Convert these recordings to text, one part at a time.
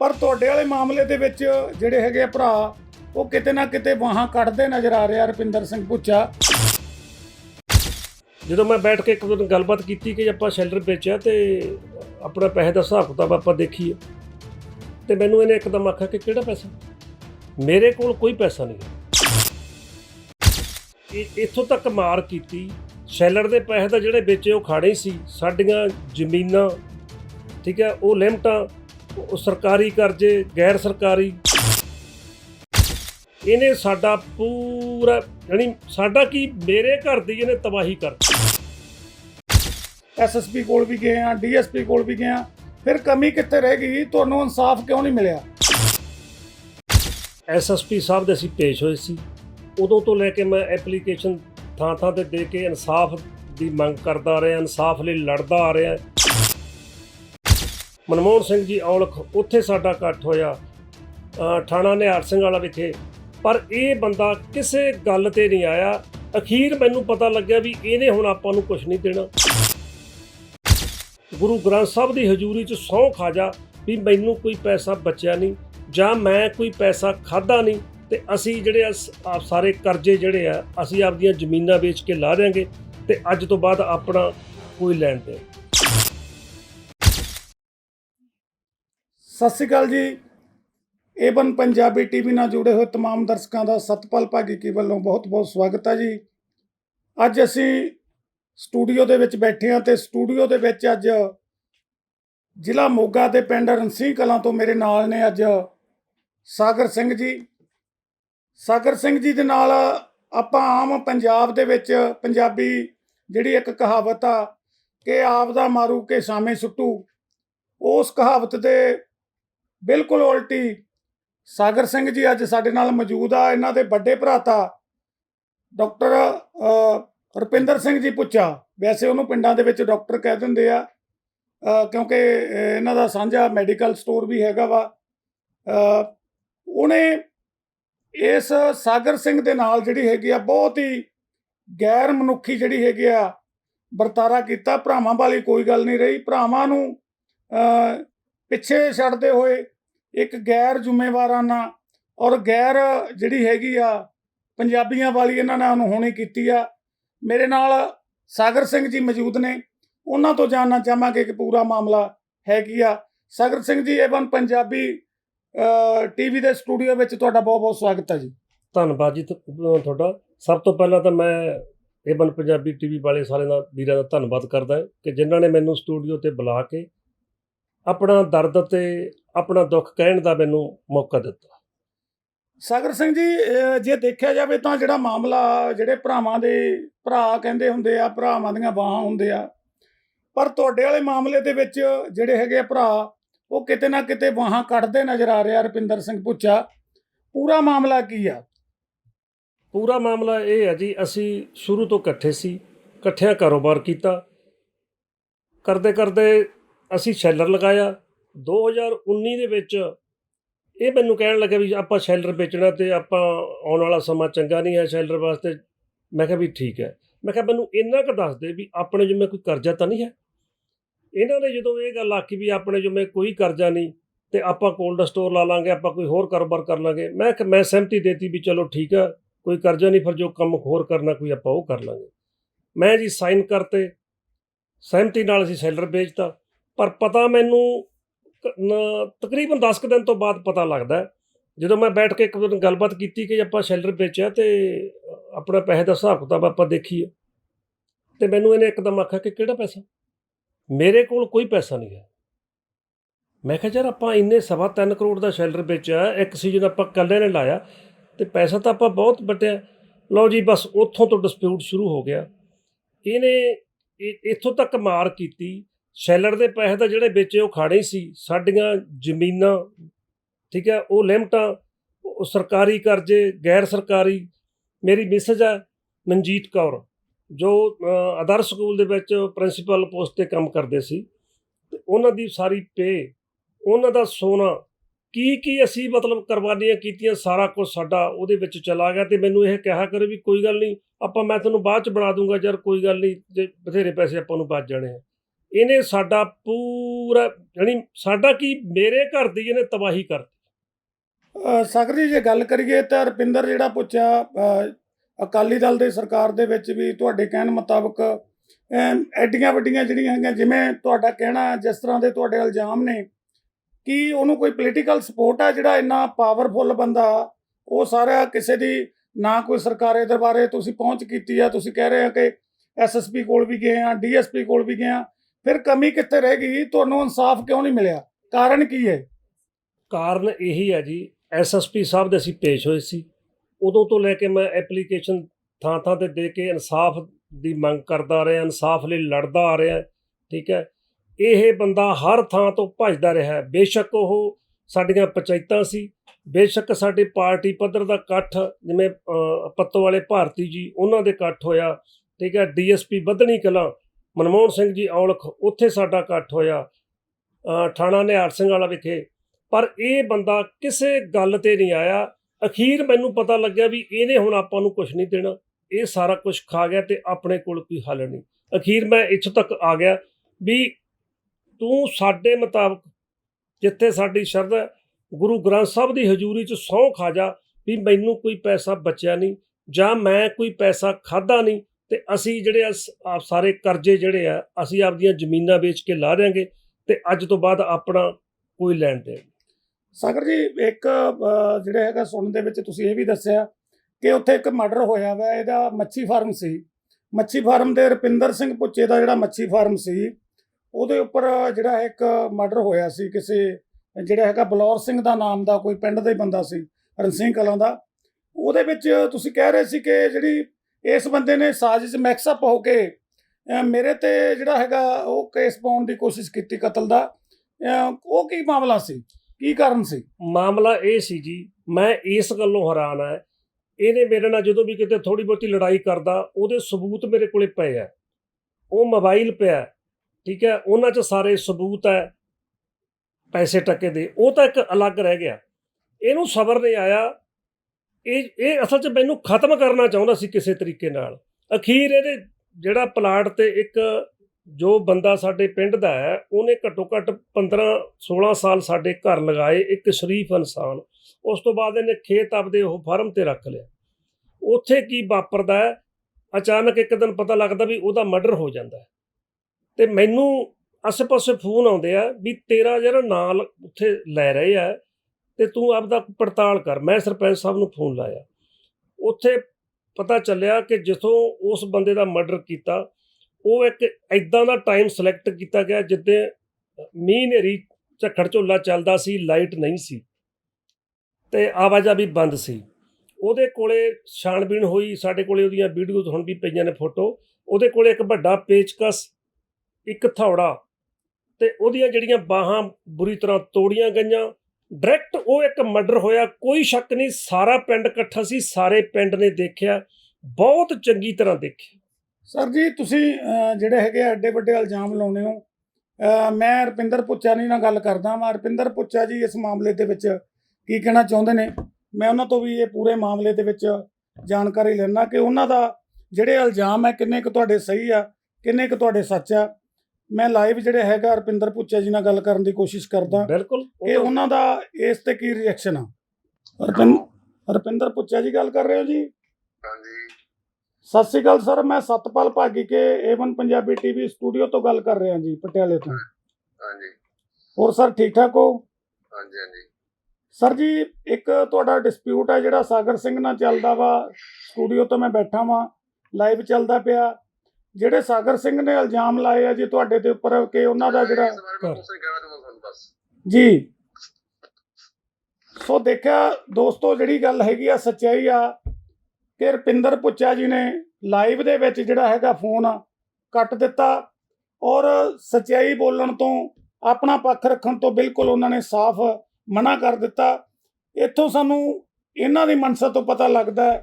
ਪਰ ਤੁਹਾਡੇ ਵਾਲੇ ਮਾਮਲੇ ਦੇ ਵਿੱਚ ਜਿਹੜੇ ਹੈਗੇ ਆ ਭਰਾ, ਉਹ ਕਿਤੇ ਨਾ ਕਿਤੇ ਵਾਹਾਂ ਕੱਢਦੇ ਨਜ਼ਰ ਆ ਰਿਹਾ ਰਪਿੰਦਰ ਸਿੰਘ ਪੁੱਛਾ ਜਦੋਂ ਮੈਂ ਬੈਠ ਕੇ ਇੱਕ ਦਿਨ ਗੱਲਬਾਤ ਕੀਤੀ ਕਿ ਆਪਾਂ ਸੈਲਰ ਵੇਚਿਆ ਤੇ ਆਪਣਾ ਪੈਸੇ ਦਾ ਹਿਸਾਬ ਕਿਤਾਬ ਆਪਾਂ ਦੇਖੀਏ, ਤੇ ਮੈਨੂੰ ਇਹਨੇ ਇੱਕਦਮ ਆਖਿਆ ਕਿ ਕਿਹੜਾ ਪੈਸਾ? ਮੇਰੇ ਕੋਲ ਕੋਈ ਪੈਸਾ ਨਹੀਂ ਇੱਥੋਂ ਤੱਕ ਮਾਰ ਕੀਤੀ, ਸ਼ੈਲਰ ਦੇ ਪੈਸੇ ਤਾਂ ਜਿਹੜੇ ਵੇਚੇ ਉਹ ਖਾੜੇ ਸੀ, ਸਾਡੀਆਂ ਜ਼ਮੀਨਾਂ, ਠੀਕ ਹੈ, ਉਹ ਲਿਮਟਾਂ ਉਹ ਸਰਕਾਰੀ ਕਰਜ਼ੇ ਗੈਰ ਸਰਕਾਰੀ। ਇਹਨੇ ਸਾਡਾ ਪੂਰਾ ਯਾਨੀ ਸਾਡਾ ਕੀ ਮੇਰੇ ਘਰ ਦੀ ਇਹਨੇ ਤਬਾਹੀ ਕਰ ਐਸਐਸਪੀ ਕੋਲ ਵੀ ਗਏ ਆ ਡੀਐਸਪੀ ਕੋਲ ਵੀ ਗਏ ਆ ਫਿਰ ਕਮੀ ਕਿੱਥੇ ਰਹਿ ਗਈ? ਤੁਹਾਨੂੰ ਇਨਸਾਫ ਕਿਉਂ ਨਹੀਂ ਮਿਲਿਆ? ਐਸਐਸਪੀ ਸਾਹਿਬ ਦੇ ਅਸੀਂ ਪੇਸ਼ ਹੋਏ ਸੀ। ਉਦੋਂ ਤੋਂ ਲੈ ਕੇ ਮੈਂ ਐਪਲੀਕੇਸ਼ਨ ਥਾਂ ਥਾਂ ਤੇ ਦੇ ਕੇ ਇਨਸਾਫ ਦੀ ਮੰਗ ਕਰਦਾ ਰਿਹਾ ਇਨਸਾਫ ਲਈ ਲੜਦਾ ਆ ਰਿਹਾ। ਮਨਮੋਹਨ ਸਿੰਘ ਜੀ ਔਲਖ, ਉੱਥੇ ਸਾਡਾ ਇਕੱਠ ਹੋਇਆ ਥਾਣਾ ਨਿਹਾਰ ਸਿੰਘ ਵਾਲਾ ਵਿਖੇ। ਪਰ ਇਹ ਬੰਦਾ ਕਿਸੇ ਗੱਲ ਤੇ ਨਹੀਂ ਆਇਆ। ਅਖੀਰ ਮੈਨੂੰ ਪਤਾ ਲੱਗਿਆ ਵੀ ਇਹਨੇ ਹੁਣ ਆਪਾਂ ਨੂੰ ਕੁਝ ਨਹੀਂ ਦੇਣਾ। ਗੁਰੂ ਗ੍ਰੰਥ ਸਾਹਿਬ ਦੀ ਹਜ਼ੂਰੀ 'ਚ ਸਹੁੰ ਖਾ ਜਾ ਵੀ ਮੈਨੂੰ ਕੋਈ ਪੈਸਾ ਬਚਿਆ ਨਹੀਂ, ਜਾਂ ਮੈਂ ਕੋਈ ਪੈਸਾ ਖਾਦਾ ਨਹੀਂ, ਤੇ ਅਸੀਂ ਜਿਹੜੇ ਆ ਆਪ ਸਾਰੇ ਕਰਜ਼ੇ ਜਿਹੜੇ ਆ, ਅਸੀਂ ਆਪਦੀਆਂ ਜ਼ਮੀਨਾਂ ਵੇਚ ਕੇ ਲਾ ਦਿਆਂਗੇ, ਤੇ ਅੱਜ ਤੋਂ ਬਾਅਦ ਆਪਣਾ ਕੋਈ ਲੈਣ ਦੇ ਸਤਿ ਸ਼੍ਰੀ ਅਕਾਲ ਜੀ ਏਬਨ ਪੰਜਾਬੀ ਟੀਵੀ ਨਾਲ ਜੁੜੇ ਹੋਏ तमाम ਦਰਸ਼ਕਾਂ ਦਾ ਸਤਪਾਲ ਭਾਗੀ ਕੀ ਵੱਲੋਂ ਬਹੁਤ-ਬਹੁਤ ਸਵਾਗਤ ਹੈ ਜੀ ਅੱਜ ਅਸੀਂ ਸਟੂਡੀਓ ਦੇ ਵਿੱਚ ਬੈਠੇ ਹਾਂ ਤੇ ਸਟੂਡੀਓ ਦੇ ਵਿੱਚ ਅੱਜ ਜ਼ਿਲ੍ਹਾ ਮੋਗਾ ਦੇ ਪਿੰਡ ਰਣਸੀ ਕਲਾਂ ਤੋਂ ਮੇਰੇ ਨਾਲ ਨੇ ਅੱਜ ਸਾਗਰ ਸਿੰਘ ਜੀ ਸਾਗਰ ਸਿੰਘ ਜੀ ਦੇ ਨਾਲ ਆਪਾਂ ਆਮ ਪੰਜਾਬ ਦੇ ਵਿੱਚ ਪੰਜਾਬੀ ਜਿਹੜੀ ਇੱਕ ਕਹਾਵਤ ਆ ਕਿ ਆਪ ਦਾ ਮਾਰੂ ਕੇ ਸਾਵੇਂ ਸੁੱਟੂ ਉਸ ਕਹਾਵਤ ਦੇ ਬਿਲਕੁਲ ਉਲਟੀ। ਸਾਗਰ ਸਿੰਘ ਜੀ ਅੱਜ ਸਾਡੇ ਨਾਲ ਮੌਜੂਦ ਆ ਇਹਨਾਂ ਦੇ ਵੱਡੇ ਭਰਾਤਾ ਡਾਕਟਰ ਅ, ਰੁਪਿੰਦਰ ਸਿੰਘ ਜੀ ਪੁੱਛਾ। ਵੈਸੇ ਉਹਨੂੰ ਪਿੰਡਾਂ ਦੇ ਵਿੱਚ ਡਾਕਟਰ ਕਹਿ ਦਿੰਦੇ ਆ ਕਿਉਂਕਿ ਇਹਨਾਂ ਦਾ ਸਾਂਝਾ ਮੈਡੀਕਲ ਸਟੋਰ ਵੀ ਹੈਗਾ ਵਾ। ਉਹਨੇ ਇਸ ਸਾਗਰ ਸਿੰਘ ਦੇ ਨਾਲ ਜਿਹੜੀ ਹੈਗੀ ਆ ਬਹੁਤ ਹੀ ਗੈਰ ਮਨੁੱਖੀ ਜਿਹੜੀ ਹੈਗੀ ਆ ਵਰਤਾਰਾ ਕੀਤਾ। ਭਰਾਵਾਂ ਵਾਲੀ ਕੋਈ ਗੱਲ ਨਹੀਂ ਰਹੀ। ਭਰਾਵਾਂ ਨੂੰ ਪਿੱਛੇ ਛੱਡਦੇ ਹੋਏ ਇੱਕ ਗੈਰ ਜ਼ਿੰਮੇਵਾਰਾਨਾ ਔਰ ਗੈਰ ਜਿਹੜੀ ਹੈਗੀ ਆ ਪੰਜਾਬੀਆਂ ਵਾਲੀ ਇਹਨਾਂ ਨੇ ਅਨਹੋਣੀ ਕੀਤੀ ਆ। ਮੇਰੇ ਨਾਲ ਸਾਗਰ ਸਿੰਘ ਜੀ ਮੌਜੂਦ ਨੇ। ਉਹਨਾਂ ਤੋਂ ਜਾਣਨਾ ਚਾਹਾਂਗੇ ਕਿ ਪੂਰਾ ਮਾਮਲਾ ਹੈ ਕੀ ਆ। ਸਾਗਰ ਸਿੰਘ ਜੀ ਏਵਨ ਪੰਜਾਬੀ ਟੀਵੀ ਦੇ ਸਟੂਡੀਓ ਵਿੱਚ ਤੁਹਾਡਾ ਬਹੁਤ ਬਹੁਤ ਸਵਾਗਤ ਹੈ ਜੀ। ਧੰਨਵਾਦ ਜੀ ਤੁਹਾਡਾ। ਸਭ ਤੋਂ ਪਹਿਲਾਂ ਤਾਂ ਮੈਂ ਏਵਨ ਪੰਜਾਬੀ ਟੀਵੀ ਵਾਲੇ ਸਾਰਿਆਂ ਦਾ ਵੀਰਾਂ ਦਾ ਧੰਨਵਾਦ ਕਰਦਾ ਕਿ ਜਿਨ੍ਹਾਂ ਨੇ ਮੈਨੂੰ ਸਟੂਡੀਓ ਤੇ ਬੁਲਾ ਕੇ ਆਪਣਾ ਦਰਦ ਤੇ ਆਪਣਾ ਦੁੱਖ ਕਹਿਣ ਦਾ ਮੈਨੂੰ ਮੌਕਾ ਦਿੱਤਾ। ਸਾਗਰ ਸਿੰਘ ਜੀ ਜੇ ਦੇਖਿਆ ਜਾਵੇ ਤਾਂ ਜਿਹੜਾ ਮਾਮਲਾ ਜਿਹੜੇ ਭਰਾਵਾਂ ਦੇ ਭਰਾ ਕਹਿੰਦੇ ਹੁੰਦੇ ਆ ਭਰਾਵਾਂ ਦੀਆਂ ਬਾਹਾਂ ਹੁੰਦੇ ਆ ਪਰ ਤੁਹਾਡੇ ਵਾਲੇ ਮਾਮਲੇ ਦੇ ਵਿੱਚ ਜਿਹੜੇ ਹੈਗੇ ਆ ਭਰਾ ਉਹ ਕਿਤੇ ਨਾ ਕਿਤੇ ਬਾਹਾਂ ਕੱਢਦੇ ਨਜ਼ਰ ਆ ਰਿਹਾ ਰੁਪਿੰਦਰ ਸਿੰਘ ਪੁੱਛਾ। ਪੂਰਾ ਮਾਮਲਾ ਕੀ ਆ? ਪੂਰਾ ਮਾਮਲਾ ਇਹ ਹੈ ਜੀ ਅਸੀਂ ਸ਼ੁਰੂ ਤੋਂ ਇਕੱਠੇ ਸੀ ਇਕੱਠਿਆਂ ਕਾਰੋਬਾਰ ਕੀਤਾ। ਕਰਦੇ ਕਰਦੇ ਅਸੀਂ ਸ਼ੈਲਰ ਲਗਾਇਆ। 2019 ਦੇ ਵਿੱਚ ਇਹ ਮੈਨੂੰ ਕਹਿਣ ਲੱਗਾ ਵੀ ਆਪਾਂ ਸ਼ੈਲਰ ਵੇਚਣਾ ਤੇ ਆਪਾਂ ਆਉਣ ਵਾਲਾ ਸਮਾਂ ਚੰਗਾ ਨਹੀਂ ਹੈ ਸ਼ੈਲਰ ਵਾਸਤੇ। ਮੈਂ ਕਿਹਾ ਵੀ ਠੀਕ ਹੈ। ਮੈਂ ਕਿਹਾ ਮੈਨੂੰ ਇੰਨਾ ਕੁ ਦੱਸ ਦੇ ਵੀ ਆਪਣੇ ਜਿਵੇਂ ਕੋਈ ਕਰਜ਼ਾ ਤਾਂ ਨਹੀਂ ਹੈ? ਇਹਨਾਂ ਨੇ ਜਦੋਂ ਇਹ ਗੱਲ ਆਖੀ ਵੀ ਆਪਣੇ ਜਿਵੇਂ ਕੋਈ ਕਰਜ਼ਾ ਨਹੀਂ ਤੇ ਆਪਾਂ ਕੋਲਡ ਸਟੋਰ ਲਾ ਲਾਂਗੇ, ਆਪਾਂ ਕੋਈ ਹੋਰ ਕਾਰੋਬਾਰ ਕਰ ਲਾਂਗੇ, ਮੈਂ ਕਿ ਮੈਂ ਸਹਿਮਤੀ ਦੇਤੀ ਵੀ ਚਲੋ ਠੀਕ ਹੈ, ਕੋਈ ਕਰਜ਼ਾ ਨਹੀਂ ਫਿਰ ਜੋ ਕੰਮ ਹੋਰ ਕਰਨਾ ਕੋਈ ਆਪਾਂ ਉਹ ਕਰ ਲਾਂਗੇ। ਮੈਂ ਜੀ ਸਾਈਨ ਕਰਤੇ। ਸਹਿਮਤੀ ਨਾਲ ਅਸੀਂ ਸੈਲਰ ਵੇਚਤਾ। ਪਰ ਪਤਾ ਮੈਨੂੰ ਤਕਰੀਬਨ 10 ਕੁ ਦਿਨ ਤੋਂ ਬਾਅਦ ਪਤਾ ਲੱਗਦਾ ਜਦੋਂ ਮੈਂ ਬੈਠ ਕੇ ਇੱਕ ਦਿਨ ਗੱਲਬਾਤ ਕੀਤੀ ਕਿ ਆਪਾਂ ਸੈਲਰ ਵੇਚਿਆ ਤੇ ਆਪਣਾ ਪੈਸੇ ਦਾ ਹਿਸਾਬ ਕਿਤਾਬ ਆਪਾਂ ਦੇਖੀਏ। ਤੇ ਮੈਨੂੰ ਇਹਨੇ ਇੱਕਦਮ ਆਖਿਆ ਕਿ ਕਿਹੜਾ ਪੈਸਾ? ਮੇਰੇ ਕੋਲ ਕੋਈ ਪੈਸਾ ਨਹੀਂ ਹੈ। ਮੈਂ ਕਿਹਾ, ਯਾਰ, ਆਪਾਂ ਇੰਨੇ ਸਵਾ ਤਿੰਨ ਕਰੋੜ ਦਾ ਸ਼ੈਲਰ ਵੇਚਿਆ, ਇੱਕ ਸੀਜ਼ਨ ਆਪਾਂ ਇਕੱਲੇ ਨੇ ਲਾਇਆ, ਤੇ ਪੈਸਾ ਤਾਂ ਆਪਾਂ ਬਹੁਤ ਵੱਟਿਆ। ਲਓ ਜੀ, ਬਸ ਉੱਥੋਂ ਤੋਂ ਡਿਸਪਿਊਟ ਸ਼ੁਰੂ ਹੋ ਗਿਆ। ਇਹਨੇ ਇੱਥੋਂ ਤੱਕ ਮਾਰ ਕੀਤੀ। ਸ਼ੈਲਰ ਦੇ ਪੈਸੇ ਤਾਂ ਜਿਹੜੇ ਵੇਚੇ ਉਹ ਖਾੜੇ ਸੀ। ਸਾਡੀਆਂ ਜ਼ਮੀਨਾਂ ਠੀਕ ਹੈ ਉਹ ਲਿਮਟਾਂ ਉਹ ਸਰਕਾਰੀ ਕਰਜ਼ੇ ਗੈਰ ਸਰਕਾਰੀ। ਮੇਰੀ ਮਿਸਜ ਹੈ ਮਨਜੀਤ ਕੌਰ ਜੋ ਅ, ਆਦਰਸ਼ ਸਕੂਲ ਦੇ ਵਿੱਚ ਪ੍ਰਿੰਸੀਪਲ ਪੋਸਟ ਤੇ ਕੰਮ ਕਰਦੇ ਸੀ। ਤੇ ਉਹਨਾਂ ਦੀ ਸਾਰੀ ਪੇ ਉਹਨਾਂ ਦਾ ਸੋਨਾ ਕੀ ਕੀ ਅਸੀਂ ਮਤਲਬ ਕੁਰਬਾਨੀਆਂ ਕੀਤੀਆਂ ਸਾਰਾ ਕੁਝ ਸਾਡਾ ਉਹਦੇ ਵਿੱਚ ਚਲਾ ਗਿਆ ਤੇ ਮੈਨੂੰ ਇਹ ਕਿਹਾ ਕਰੇ ਵੀ ਕੋਈ ਗੱਲ ਨਹੀਂ ਆਪਾਂ ਮੈਂ ਤੁਹਾਨੂੰ ਬਾਅਦ ਚ ਬਣਾ ਦੂੰਗਾ ਯਾਰ ਕੋਈ ਗੱਲ ਨਹੀਂ ਜੇ ਬਥੇਰੇ ਪੈਸੇ ਆਪਾਂ ਨੂੰ ਬਚ ਜਾਣੇ ਆ। ਇਹਨੇ ਸਾਡਾ ਪੂਰਾ, ਯਾਨੀ ਸਾਡਾ ਕੀ, ਮੇਰੇ ਘਰ ਦੀ ਇਹਨੇ ਤਬਾਹੀ ਕਰਤੀ ਸਾਗਰ ਜੀ, ਜੇ ਗੱਲ ਕਰੀਏ ਤਾਂ ਰੁਪਿੰਦਰ ਜਿਹੜਾ ਪੁੱਛਿਆ ਅਕਾਲੀ ਦਲ ਦੇ ਸਰਕਾਰ ਦੇ ਵਿੱਚ ਵੀ ਤੁਹਾਡੇ ਕਹਿਣ ਮੁਤਾਬਕ ਐਡੀਆਂ ਵੱਡੀਆਂ ਜਿਹੜੀਆਂ ਹੈਗੀਆਂ, ਜਿਵੇਂ ਤੁਹਾਡਾ ਕਹਿਣਾ ਜਿਸ ਤਰ੍ਹਾਂ ਦੇ ਤੁਹਾਡੇ ਇਲਜ਼ਾਮ ਨੇ, ਕਿ ਉਹਨੂੰ ਕੋਈ ਪੋਲੀਟੀਕਲ ਸਪੋਰਟ ਆ ਜਿਹੜਾ ਇੰਨਾ ਪਾਵਰਫੁੱਲ ਬੰਦਾ, ਉਹ ਸਾਰਾ ਕਿਸੇ ਦੀ, ਨਾ ਕੋਈ ਸਰਕਾਰੀ ਦਰਬਾਰੇ ਤੁਸੀਂ ਪਹੁੰਚ ਕੀਤੀ ਆ, ਤੁਸੀਂ ਕਹਿ ਰਹੇ ਹੋ ਕਿ ਐਸਐਸਪੀ ਕੋਲ ਵੀ ਗਏ ਆ ਡੀਐਸਪੀ ਕੋਲ ਵੀ ਗਏ ਆ ਫਿਰ ਕਮੀ ਕਿੱਥੇ ਰਹਿ ਗਈ? ਤੁਹਾਨੂੰ ਇਨਸਾਫ ਕਿਉਂ ਨਹੀਂ ਮਿਲਿਆ? ਕਾਰਨ ਕੀ ਹੈ? ਕਾਰਨ ਇਹੀ ਹੈ ਜੀ ਐਸਐਸਪੀ ਸਾਹਿਬ ਦੇ ਅਸੀਂ ਪੇਸ਼ ਹੋਏ ਸੀ। ਉਦੋਂ ਤੋਂ ਲੈ ਕੇ ਮੈਂ ਐਪਲੀਕੇਸ਼ਨ ਥਾਂ ਥਾਂ ਤੇ ਦੇ ਕੇ ਇਨਸਾਫ ਦੀ ਮੰਗ ਕਰਦਾ ਰਿਹਾ ਇਨਸਾਫ ਲਈ ਲੜਦਾ ਆ ਰਿਹਾ ਠੀਕ ਹੈ। ਇਹ ਬੰਦਾ ਹਰ ਥਾਂ ਤੋਂ ਭੱਜਦਾ ਰਿਹਾ। ਬੇਸ਼ੱਕ ਉਹ ਸਾਡੀਆਂ ਪੰਚਾਇਤਾਂ ਸੀ ਬੇਸ਼ੱਕ ਸਾਡੀ ਪਾਰਟੀ ਪੱਧਰ ਦਾ ਇਕੱਠ ਜਿਵੇਂ ਅਹ, ਪੱਤੋ ਵਾਲੇ ਭਾਰਤੀ ਜੀ ਉਹਨਾਂ ਦੇ ਇਕੱਠ ਹੋਇਆ ਠੀਕ ਹੈ। ਡੀਐਸਪੀ ਬੱਧਨੀ ਕਲਾਂ ਮਨਮੋਹਨ ਸਿੰਘ ਜੀ ਔਲਖ ਉੱਥੇ ਸਾਡਾ ਇਕੱਠ ਹੋਇਆ ਥਾਣਾ ਨਿਹਾਲ ਸਿੰਘ ਵਾਲਾ ਵਿਖੇ। ਪਰ ਇਹ ਬੰਦਾ ਕਿਸੇ ਗੱਲ ਤੇ ਨਹੀਂ ਆਇਆ। ਅਖੀਰ ਮੈਨੂੰ ਪਤਾ ਲੱਗਿਆ ਵੀ ਇਹਨੇ ਹੁਣ ਆਪਾਂ ਨੂੰ ਕੁਝ ਨਹੀਂ ਦੇਣਾ। ਇਹ ਸਾਰਾ ਕੁਝ ਖਾ ਗਿਆ ਤੇ ਆਪਣੇ ਕੋਲ ਕੋਈ ਹੱਲ ਨਹੀਂ। ਅਖੀਰ ਮੈਂ ਇੱਥੋਂ ਤੱਕ ਆ ਗਿਆ ਵੀ ਤੂੰ ਸਾਡੇ ਮੁਤਾਬਕ ਜਿੱਥੇ ਸਾਡੀ ਸ਼ਰਧਾ ਗੁਰੂ ਗ੍ਰੰਥ ਸਾਹਿਬ ਦੀ ਹਜ਼ੂਰੀ 'ਚ ਸਹੁੰ ਖਾ ਜਾ ਵੀ ਮੈਨੂੰ ਕੋਈ ਪੈਸਾ ਬਚਿਆ ਨਹੀਂ ਜਾਂ ਮੈਂ ਕੋਈ ਪੈਸਾ ਖਾਦਾ ਨਹੀਂ। ਤੇ ਅਸੀਂ ਜਿਹੜੇ ਆ ਸ- ਆਪ ਸਾਰੇ ਕਰਜ਼ੇ ਜਿਹੜੇ ਆ, ਅਸੀਂ ਆਪਦੀਆਂ ਜ਼ਮੀਨਾਂ ਵੇਚ ਕੇ ਲਾ ਦਿਆਂਗੇ ਤੇ ਅੱਜ ਤੋਂ ਬਾਅਦ ਆਪਣਾ ਕੋਈ ਲੈਣ ਦੇਣ ਸਾਗਰ ਜੀ, ਇੱਕ ਜਿਹੜਾ ਹੈਗਾ ਸੁਣਨ ਦੇ ਵਿੱਚ ਤੁਸੀਂ ਇਹ ਵੀ ਦੱਸਿਆ ਕਿ ਉੱਥੇ ਇੱਕ ਮਰਡਰ ਹੋਇਆ ਵਾ, ਇਹਦਾ ਮੱਛੀ ਫਾਰਮ ਸੀ। ਮੱਛੀ ਫਾਰਮ ਦੇ ਰੁਪਿੰਦਰ ਸਿੰਘ ਪੁੱਚੇ ਦਾ ਜਿਹੜਾ ਮੱਛੀ ਫਾਰਮ ਸੀ, ਉਹਦੇ ਉੱਪਰ ਜਿਹੜਾ ਇੱਕ ਮਰਡਰ ਹੋਇਆ ਸੀ, ਕਿਸੇ ਜਿਹੜਾ ਹੈਗਾ ਬਲੌਰ ਸਿੰਘ ਦਾ ਨਾਮ ਦਾ, ਕੋਈ ਪਿੰਡ ਦਾ ਹੀ ਬੰਦਾ ਸੀ ਰਣਸਿੰਘ ਕਲਾਂ ਦਾ। ਉਹਦੇ ਵਿੱਚ ਤੁਸੀਂ ਕਹਿ ਰਹੇ ਸੀ ਕਿ ਜਿਹੜੀ ਇਸ ਬੰਦੇ ਨੇ ਸਾਜ਼ਿਸ਼ ਮੈਕਸਅਪ ਹੋ ਕੇ ਮੇਰੇ ਤੇ ਜਿਹੜਾ ਹੈਗਾ ਉਹ ਕੇਸ ਪਾਉਣ ਦੀ ਕੋਸ਼ਿਸ਼ ਕੀਤੀ ਕਤਲ ਦਾ ਉਹ ਕੀ ਮਾਮਲਾ ਸੀ? ਕੀ ਕਾਰਨ ਸੀ? ਮਾਮਲਾ ਇਹ ਸੀ ਜੀ, ਮੈਂ ਇਸ ਗੱਲੋਂ ਹੈਰਾਨ ਆ ਇਹਨੇ ਮੇਰੇ ਨਾਲ ਜਦੋਂ ਵੀ ਕਿਤੇ ਥੋੜੀ ਬਹੁਤੀ ਲੜਾਈ ਕਰਦਾ, ਉਹਦੇ ਸਬੂਤ ਮੇਰੇ ਕੋਲੇ ਪਏ ਆ। ਉਹ ਮੋਬਾਈਲ ਪਿਆ, ਠੀਕ ਹੈ, ਉਹਨਾਂ 'ਚ ਸਾਰੇ ਸਬੂਤ ਹੈ, ਪੈਸੇ ਟੱਕੇ ਦੇ, ਉਹ ਤਾਂ ਇੱਕ ਅਲੱਗ ਰਹਿ ਗਿਆ। ਇਹਨੂੰ ਸਬਰ ਨਹੀਂ ਆਇਆ ਇਹ ਇਹ ਅਸਲ 'ਚ ਮੈਨੂੰ ਖਤਮ ਕਰਨਾ ਚਾਹੁੰਦਾ ਸੀ ਕਿਸੇ ਤਰੀਕੇ ਨਾਲ। ਅਖੀਰ ਇਹਦੇ ਜਿਹੜਾ ਪਲਾਟ ਤੇ ਇੱਕ ਜੋ ਬੰਦਾ ਸਾਡੇ ਪਿੰਡ ਦਾ ਹੈ, ਉਹਨੇ ਘੱਟੋ ਘੱਟ 15 16 ਸਾਲ ਸਾਡੇ ਘਰ ਲਗਾਏ ਇੱਕ ਸ਼ਰੀਫ ਇਨਸਾਨ। ਉਸ ਤੋਂ ਬਾਅਦ ਇਹਨੇ ਖੇਤ ਆਪਦੇ ਉਹ ਫਾਰਮ ਤੇ ਰੱਖ ਲਿਆ। ਉੱਥੇ ਕੀ ਵਾਪਰਦਾ ਹੈ, ਅਚਾਨਕ ਇੱਕ ਦਿਨ ਪਤਾ ਲੱਗਦਾ ਵੀ ਉਹਦਾ ਮਰਡਰ ਹੋ ਜਾਂਦਾ ਹੈ। ਤੇ ਮੈਨੂੰ ਆਸੇ-ਪਾਸੇ ਫੋਨ ਆਉਂਦੇ ਆ ਵੀ ਤੇਰਾ ਜਿਹੜਾ ਨਾਲ ਉੱਥੇ ਲੈ ਰਹੇ ਆ ਤੇ ਤੂੰ ਆਪਦਾ ਪੜਤਾਲ ਕਰ। ਮੈਂ ਸਰਪੰਚ ਸਾਹਿਬ ਨੂੰ ਫੋਨ ਲਾਇਆ। ਉੱਥੇ ਪਤਾ ਚੱਲਿਆ ਕਿ ਜਿੱਥੋਂ ਉਸ ਬੰਦੇ ਦਾ ਮਰਡਰ ਕੀਤਾ, ਉਹ ਇੱਕ ਐਦਾਂ ਦਾ ਟਾਈਮ ਸਿਲੈਕਟ ਕੀਤਾ ਗਿਆ ਜਿੱਦੇ ਮੀਂਹ ਹਨੇਰੀ ਝੱਖੜ ਝੋਲਾ ਚੱਲਦਾ ਸੀ ਲਾਈਟ ਨਹੀਂ ਸੀ ਤੇ ਆਵਾਜਾਈ ਬੰਦ ਸੀ। ਉਹਦੇ ਕੋਲੇ ਛਾਣਬੀਣ ਹੋਈ, ਸਾਡੇ ਕੋਲੇ ਉਹਦੀਆਂ ਵੀਡੀਓਜ਼ ਹੁਣ ਵੀ ਪਈਆਂ ਨੇ ਫੋਟੋ ਉਹਦੇ ਕੋਲੇ ਇੱਕ ਵੱਡਾ ਪੇਚਕਸ, ਇੱਕ ਥੌੜਾ ਤੇ ਉਹਦੀਆਂ ਜਿਹੜੀਆਂ ਬਾਹਾਂ ਬੁਰੀ ਤਰ੍ਹਾਂ ਤੋੜੀਆਂ ਗਈਆਂ ਡਾਇਰੈਕਟ ਉਹ ਇੱਕ ਮਰਡਰ ਹੋਇਆ, ਕੋਈ ਸ਼ੱਕ ਨਹੀਂ, ਸਾਰਾ ਪਿੰਡ ਇਕੱਠਾ ਸੀ, ਸਾਰੇ ਪਿੰਡ ਨੇ ਦੇਖਿਆ, ਬਹੁਤ ਚੰਗੀ ਤਰ੍ਹਾਂ ਦੇਖਿਆ। ਸਰ ਜੀ, ਤੁਸੀਂ ਜਿਹੜੇ ਹੈਗੇ ਆ ਐਡੇ ਵੱਡੇ ਇਲਜ਼ਾਮ ਲਾਉਨੇ ਹੋ ਮੈਂ ਰੁਪਿੰਦਰ ਪੁੱਚਾ ਜੀ ਨਾਲ ਗੱਲ ਕਰਦਾ ਹਾਂ ਰਪਿੰਦਰ ਪੁੱਚਾ ਜੀ, ਇਸ ਮਾਮਲੇ ਦੇ ਵਿੱਚ ਕੀ ਕਹਿਣਾ ਚਾਹੁੰਦੇ ਨੇ? ਮੈਂ ਉਹਨਾਂ ਤੋਂ ਵੀ ਇਹ ਪੂਰੇ ਮਾਮਲੇ ਦੇ ਵਿੱਚ ਜਾਣਕਾਰੀ ਲੈਣਾ ਕਿ ਉਹਨਾਂ ਦਾ ਜਿਹੜੇ ਇਲਜ਼ਾਮ ਹੈ, ਕਿੰਨੇ ਕੁ ਤੁਹਾਡੇ ਸਹੀ ਆ, ਕਿੰਨੇ ਕੁ ਤੁਹਾਡੇ ਸੱਚ ਆ ਮੈਂ ਲਾਈਵ ਜਿਹੜੇ ਹੈਗਾ ਰੁਪਿੰਦਰ ਪੁੱਚਾ ਜੀ ਨਾਲ ਗੱਲ ਕਰਨ ਦੀ ਕੋਸ਼ਿਸ਼ ਕਰਦਾ ਬਿਲਕੁਲ ਕਿ ਉਹਨਾਂ ਦਾ ਇਸ ਤੇ ਕੀ ਰਿਐਕਸ਼ਨ ਆ? ਰੁਪਿੰ- ਰੁਪਿੰਦਰ ਪੁੱਚਾ ਜੀ ਗੱਲ ਕਰ ਰਹੇ ਹੋ ਜੀ? ਹਾਂਜੀ। ਸਤਿ ਸ਼੍ਰੀ ਅਕਾਲ ਸਰ ਮੈਂ ਸਤਪਾਲ ਭਾਗੀ ਕੇ A1 ਪੰਜਾਬੀ ਟੀਵੀ ਸਟੂਡੀਓ ਤੋਂ ਗੱਲ ਕਰ ਰਿਹਾ ਜੀ ਪਟਿਆਲੇ ਤੋਂ। ਹਾਂਜੀ। ਹੋਰ ਸਰ ਠੀਕ ਠਾਕ ਹੋ? ਹਾਂਜੀ ਹਾਂਜੀ। ਸਰ ਜੀ ਇੱਕ ਤੁਹਾਡਾ ਡਿਸਪਿਊਟ ਹੈ ਜਿਹੜਾ ਸਾਗਰ ਸਿੰਘ ਨਾਲ ਚੱਲਦਾ ਵਾ ਸਟੂਡੀਓ ਤੋਂ ਮੈਂ ਬੈਠਾ ਵਾਂ ਲਾਈਵ ਚੱਲਦਾ ਪਿਆ। ਜਿਹੜੇ ਸਾਗਰ ਸਿੰਘ ਨੇ ਇਲਜ਼ਾਮ ਲਾਏ ਆ ਜੀ ਤੁਹਾਡੇ ਦੇ ਉੱਪਰ ਕਿ ਉਹਨਾਂ ਦਾ ਜਿਹੜਾ ਜੀ। ਸੋ ਦੇਖਿਆ ਦੋਸਤੋ ਜਿਹੜੀ ਗੱਲ ਹੈਗੀ ਆ ਸੱਚਾਈ ਆ ਕਿ ਰਪਿੰਦਰ ਪੁੱਚਾ ਜੀ ਨੇ ਲਾਈਵ ਦੇ ਵਿੱਚ ਜਿਹੜਾ ਹੈਗਾ ਫੋਨ ਕੱਟ ਦਿੱਤਾ ਔਰ ਸੱਚਾਈ ਬੋਲਣ ਤੋਂ ਆਪਣਾ ਪੱਖ ਰੱਖਣ ਤੋਂ ਬਿਲਕੁਲ ਉਹਨਾਂ ਨੇ ਸਾਫ਼ ਮਨਾ ਕਰ ਦਿੱਤਾ। ਇੱਥੋਂ ਸਾਨੂੰ ਇਹਨਾਂ ਦੀ ਮਨਸਾ ਤੋਂ ਪਤਾ ਲੱਗਦਾ ਹੈ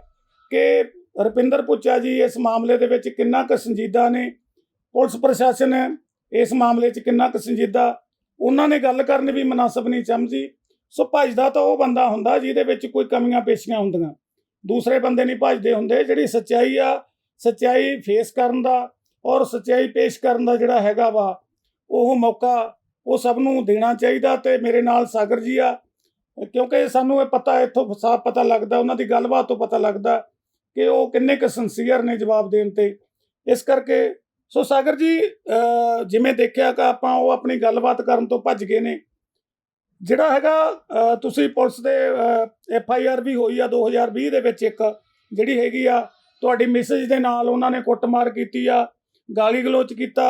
ਕਿ ਰਪਿੰਦਰ ਪੁੱਛਿਆ ਜੀ, ਇਸ ਮਾਮਲੇ ਦੇ ਵਿੱਚ ਕਿੰਨਾ ਕੁ ਸੰਜੀਦਾ ਨੇ? ਪੁਲਿਸ ਪ੍ਰਸ਼ਾਸਨ ਇਸ ਮਾਮਲੇ 'ਚ ਕਿੰਨਾ ਕੁ ਸੰਜੀਦਾ? ਉਹਨਾਂ ਨੇ ਗੱਲ ਕਰਨ ਵੀ ਮناسب ਨਹੀਂ ਸਮਝੀ। ਸੋ ਭਜਦਾ ਤਾਂ ਉਹ ਬੰਦਾ ਹੁੰਦਾ ਜਿਹਦੇ ਵਿੱਚ ਕੋਈ ਕਮੀਆਂ ਪੇਸ਼ੀਆਂ ਹੁੰਦੀਆਂ। ਦੂਸਰੇ ਬੰਦੇ ਨਹੀਂ ਭਜਦੇ ਹੁੰਦੇ, ਜਿਹੜੀ ਸੱਚਾਈ ਆ, ਸੱਚਾਈ ਫੇਸ ਕਰਨ ਦਾ ਔਰ ਸੱਚਾਈ ਪੇਸ਼ ਕਰਨ ਦਾ ਜਿਹੜਾ ਹੈਗਾ ਵਾ, ਉਹ ਮੌਕਾ ਉਹ ਸਭ ਨੂੰ ਦੇਣਾ ਚਾਹੀਦਾ ਤੇ ਮੇਰੇ ਨਾਲ ਸਾਗਰ ਜੀ ਆ। ਕਿਉਂਕਿ ਸਾਨੂੰ ਇਹ ਪਤਾ, ਇੱਥੋਂ ਸਾਫ਼ ਪਤਾ ਲੱਗਦਾ, ਉਹਨਾਂ ਦੀ ਗੱਲਬਾਤ ਤੋਂ ਪਤਾ ਲੱਗਦਾ ਕਿ ਉਹ ਕਿੰਨੇ ਕੁ ਸੰਸੀਅਰ ਨੇ ਜਵਾਬ ਦੇਣ ਤੇ। ਇਸ ਕਰਕੇ ਸੋ ਸਾਗਰ ਜੀ ਜਿਵੇਂ ਦੇਖਿਆ ਕਿ ਆਪਾਂ ਉਹ ਆਪਣੀ ਗੱਲਬਾਤ ਕਰਨ ਤੋਂ ਭੱਜ ਗਏ ਨੇ। ਜਿਹੜਾ ਹੈਗਾ ਤੁਸੀਂ ਪੁਲਿਸ ਦੇ ਐਫ ਆਈ ਆਰ ਵੀ ਹੋਈ ਆ 2020 ਦੇ ਵਿੱਚ ਇੱਕ ਜਿਹੜੀ ਹੈਗੀ ਆ ਤੁਹਾਡੀ ਮੈਸੇਜ ਦੇ ਨਾਲ ਉਹਨਾਂ ਨੇ ਕੁੱਟਮਾਰ ਕੀਤੀ ਆ ਗਾਲੀ ਗਲੋਚ ਕੀਤਾ।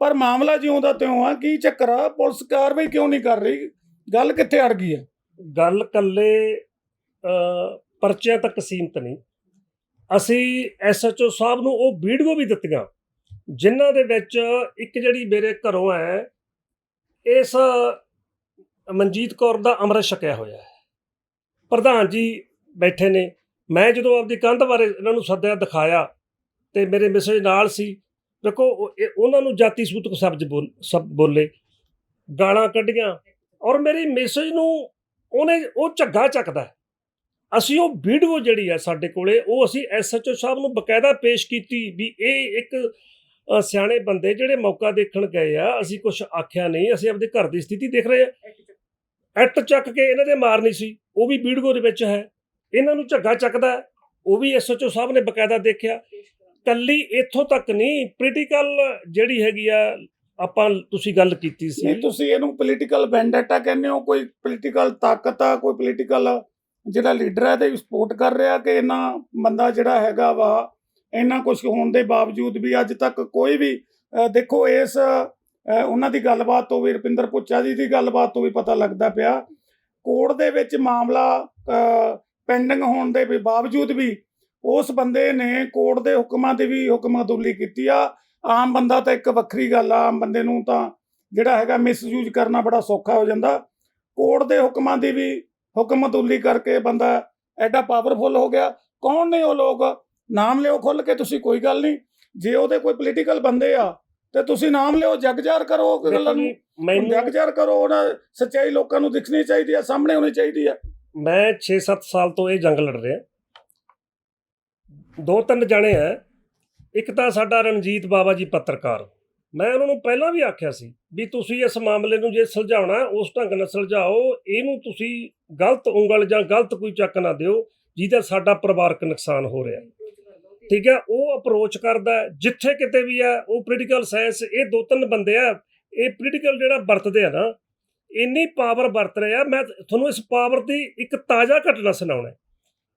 ਪਰ ਮਾਮਲਾ ਜਿਉਂ ਦਾ ਤਿਉਂ ਆ ਕੀ ਚੱਕਰ ਆ? ਪੁਲਿਸ ਕਾਰਵਾਈ ਕਿਉਂ ਨਹੀਂ ਕਰ ਰਹੀ? ਗੱਲ ਕਿੱਥੇ ਅੜ ਗਈ ਆ? ਗੱਲ ਕੱਲੇ ਅ, ਪਰਚਿਆਂ ਤੱਕ ਸੀਮਤ ਨਹੀਂ। ਅਸੀਂ ਐਸਐਚਓ ਸਾਹਿਬ ਨੂੰ ਉਹ ਵੀਡੀਓ ਵੀ ਦਿੱਤੀਆਂ, ਜਿਨ੍ਹਾਂ ਦੇ ਵਿੱਚ ਇੱਕ ਜਿਹੜੀ ਮੇਰੇ ਘਰੋਂ ਹੈ, ਇਸ ਮਨਜੀਤ ਕੌਰ ਦਾ ਅੰਮ੍ਰਿਤ ਛਕਿਆ ਹੋਇਆ ਹੈ। ਪ੍ਰਧਾਨ ਜੀ ਬੈਠੇ ਨੇ, ਮੈਂ ਜਦੋਂ ਆਪਦੀ ਕੰਧ ਬਾਰੇ ਇਹਨਾਂ ਨੂੰ ਸੱਦਿਆ, ਦਿਖਾਇਆ ਤੇ ਮੇਰੇ ਮੈਸੇਜ ਨਾਲ ਸੀ, ਦੇਖੋ ਇਹ- ਉਹਨਾਂ ਨੂੰ ਜਾਤੀ ਸੂਤਕ ਸ਼ਬਦ ਬੋਲ ਸਭ ਬੋਲੇ, ਗਾਲਾਂ ਕੱਢੀਆਂ ਔਰ ਮੇਰੀ ਮੈਸੇਜ ਨੂੰ ਉਹਨੇ, ਉਹ ਝੱਗਾ ਚੱਕਦਾ ਅਸੀਂ ਉਹ ਵੀਡੀਓ ਜਿਹੜੀ ਆ ਸਾਡੇ ਕੋਲੇ, ਉਹ ਅਸੀਂ ਐਸਐਚਓ ਸਾਹਿਬ ਨੂੰ ਬਕਾਇਦਾ ਪੇਸ਼ ਕੀਤੀ ਵੀ ਇਹ ਇੱਕ ਸਿਆਣੇ ਬੰਦੇ ਜਿਹੜੇ ਮੌਕਾ ਦੇਖਣ ਗਏ ਆ, ਅਸੀਂ ਕੁਝ ਆਖਿਆ ਨਹੀਂ, ਅਸੀਂ ਆਪਦੇ ਘਰ ਦੀ ਸਥਿਤੀ ਦੇਖ ਰਹੇ ਆ। ਐਟ ਚੱਕ ਕੇ ਇਹਨਾਂ ਦੇ ਮਾਰਨੀ ਸੀ, ਉਹ ਵੀ ਵੀਡੀਓ ਦੇ ਵਿੱਚ ਹੈ। ਇਹਨਾਂ ਨੂੰ ਝੱਗਾ ਚੱਕਦਾ ਉਹ ਵੀ ਐਸਐਚਓ ਸਾਹਿਬ ਨੇ ਬਕਾਇਦਾ ਦੇਖਿਆ। ਕੱਲੀ ਇੱਥੋਂ ਤੱਕ ਨਹੀਂ ਪੋਲੀਟੀਕਲ ਜਿਹੜੀ ਹੈਗੀ ਆ, ਆਪਾਂ ਤੁਸੀਂ ਗੱਲ ਕੀਤੀ ਸੀ। ਤੁਸੀਂ ਇਹਨੂੰ ਪੋਲੀਟੀਕਲ ਵੈਂਡੇਟਾ ਕਹਿੰਦੇ ਹੋ, ਕੋਈ ਪੋਲੀਟੀਕਲ ਤਾਕਤ ਆ, ਕੋਈ ਪੋਲੀਟੀਕਲ ਜਿਹੜਾ ਲੀਡਰ ਹੈ ਤੇ ਸਪੋਰਟ ਕਰ ਰਿਹਾ ਕਿ ਇਹਨਾਂ ਬੰਦਾ ਜਿਹੜਾ ਹੈਗਾ ਵਾ ਇਹਨਾਂ ਕੁਝ ਹੋਣ ਦੇ ਬਾਵਜੂਦ ਵੀ ਅੱਜ ਤੱਕ ਕੋਈ ਵੀ ਦੇਖੋ ਇਸ ਉਹਨਾਂ ਦੀ ਗੱਲਬਾਤ ਤੋਂ ਵੀ, ਰੁਪਿੰਦਰ ਪੁੱਚਾ ਜੀ ਦੀ ਗੱਲਬਾਤ ਤੋਂ ਵੀ ਪਤਾ ਲੱਗਦਾ ਪਿਆ। ਕੋਰਟ ਦੇ ਵਿੱਚ ਮਾਮਲਾ ਪੈਂਡਿੰਗ ਹੋਣ ਦੇ ਬਾਵਜੂਦ ਵੀ ਉਸ ਬੰਦੇ ਨੇ ਕੋਰਟ ਦੇ ਹੁਕਮਾਂ ਦੀ ਵੀ ਹੁਕਮਦੁਲੀ ਕੀਤੀ ਆ। ਆਮ ਬੰਦਾ ਤਾਂ ਇੱਕ ਵੱਖਰੀ ਗੱਲ ਆ, ਆਮ ਬੰਦੇ ਨੂੰ ਤਾਂ ਜਿਹੜਾ ਹੈਗਾ ਮਿਸਯੂਜ਼ ਕਰਨਾ ਬੜਾ ਸੌਖਾ ਹੋ ਜਾਂਦਾ। ਕੋਰਟ ਦੇ ਹੁਕਮਾਂ ਦੀ ਵੀ ਹੁਕਮਦੁਲੀ ਕਰਕੇ ਬੰਦਾ ਐਡਾ ਪਾਵਰਫੁਲ ਹੋ ਗਿਆ। ਕੌਣ ਨੇ ਉਹ ਲੋਕ? ਨਾਮ ਲਿਓ ਖੁੱਲ ਕੇ ਤੁਸੀਂ ਕੋਈ ਗੱਲ ਨਹੀਂ। ਜੇ ਉਹਦੇ ਕੋਈ ਪੋਲੀਟੀਕਲ ਬੰਦੇ ਆ ਤੇ ਤੁਸੀਂ ਨਾਮ ਲਿਓ ਜਗਜਾਰ ਕਰੋ ਗੱਲਾਂ ਨੂੰ। ਜਗਜਾਰ ਕਰੋ ਉਹਨਾਂ ਸੱਚਾਈ ਲੋਕਾਂ ਨੂੰ ਦਿਖਣੀ ਚਾਹੀਦੀ ਆ ਸਾਹਮਣੇ ਹੋਣੀ ਚਾਹੀਦੀ ਆ। ਮੈਂ 6-7 ਸਾਲ ਤੋਂ ਇਹ ਜੰਗ ਲੜ ਰਿਹਾ। ਦੋ ਤਿੰਨ ਜਣੇ ਆ। ਇੱਕ ਤਾਂ ਸਾਡਾ ਰਣਜੀਤ ਬਾਬਾ ਜੀ ਪੱਤਰਕਾਰ। ਮੈਂ ਉਹਨਾਂ ਨੂੰ ਪਹਿਲਾਂ ਵੀ ਆਖਿਆ ਸੀ ਵੀ ਤੁਸੀਂ ਇਸ ਮਾਮਲੇ ਨੂੰ ਜੇ ਸੁਲਝਾਉਣਾ, ਉਸ ਢੰਗ ਨਾਲ ਸੁਲਝਾਓ, ਇਹਨੂੰ ਤੁਸੀਂ ਗਲਤ ਉਂਗਲ ਜਾਂ ਗਲਤ ਕੋਈ ਚੱਕ ਨਾ ਦਿਓ, ਜਿਹਦਾ ਸਾਡਾ ਪਰਿਵਾਰਕ ਨੁਕਸਾਨ ਹੋ ਰਿਹਾ ਠੀਕ ਹੈ, ਉਹ ਅਪਰੋਚ ਕਰਦਾ ਜਿੱਥੇ ਕਿਤੇ ਵੀ ਹੈ, ਉਹ ਪੋਲੀਟੀਕਲ ਸਾਇੰਸ ਇਹ ਦੋ ਤਿੰਨ ਬੰਦੇ ਆ, ਇਹ ਪੋਲੀਟੀਕਲ ਜਿਹੜਾ ਵਰਤਦੇ ਆ ਨਾ, ਇੰਨੀ ਪਾਵਰ ਵਰਤ ਰਹੇ ਆ, ਮੈਂ ਤੁਹਾਨੂੰ ਇਸ ਪਾਵਰ ਦੀ ਇੱਕ ਤਾਜ਼ਾ ਘਟਨਾ ਸੁਣਾਉਣਾ ਹੈ।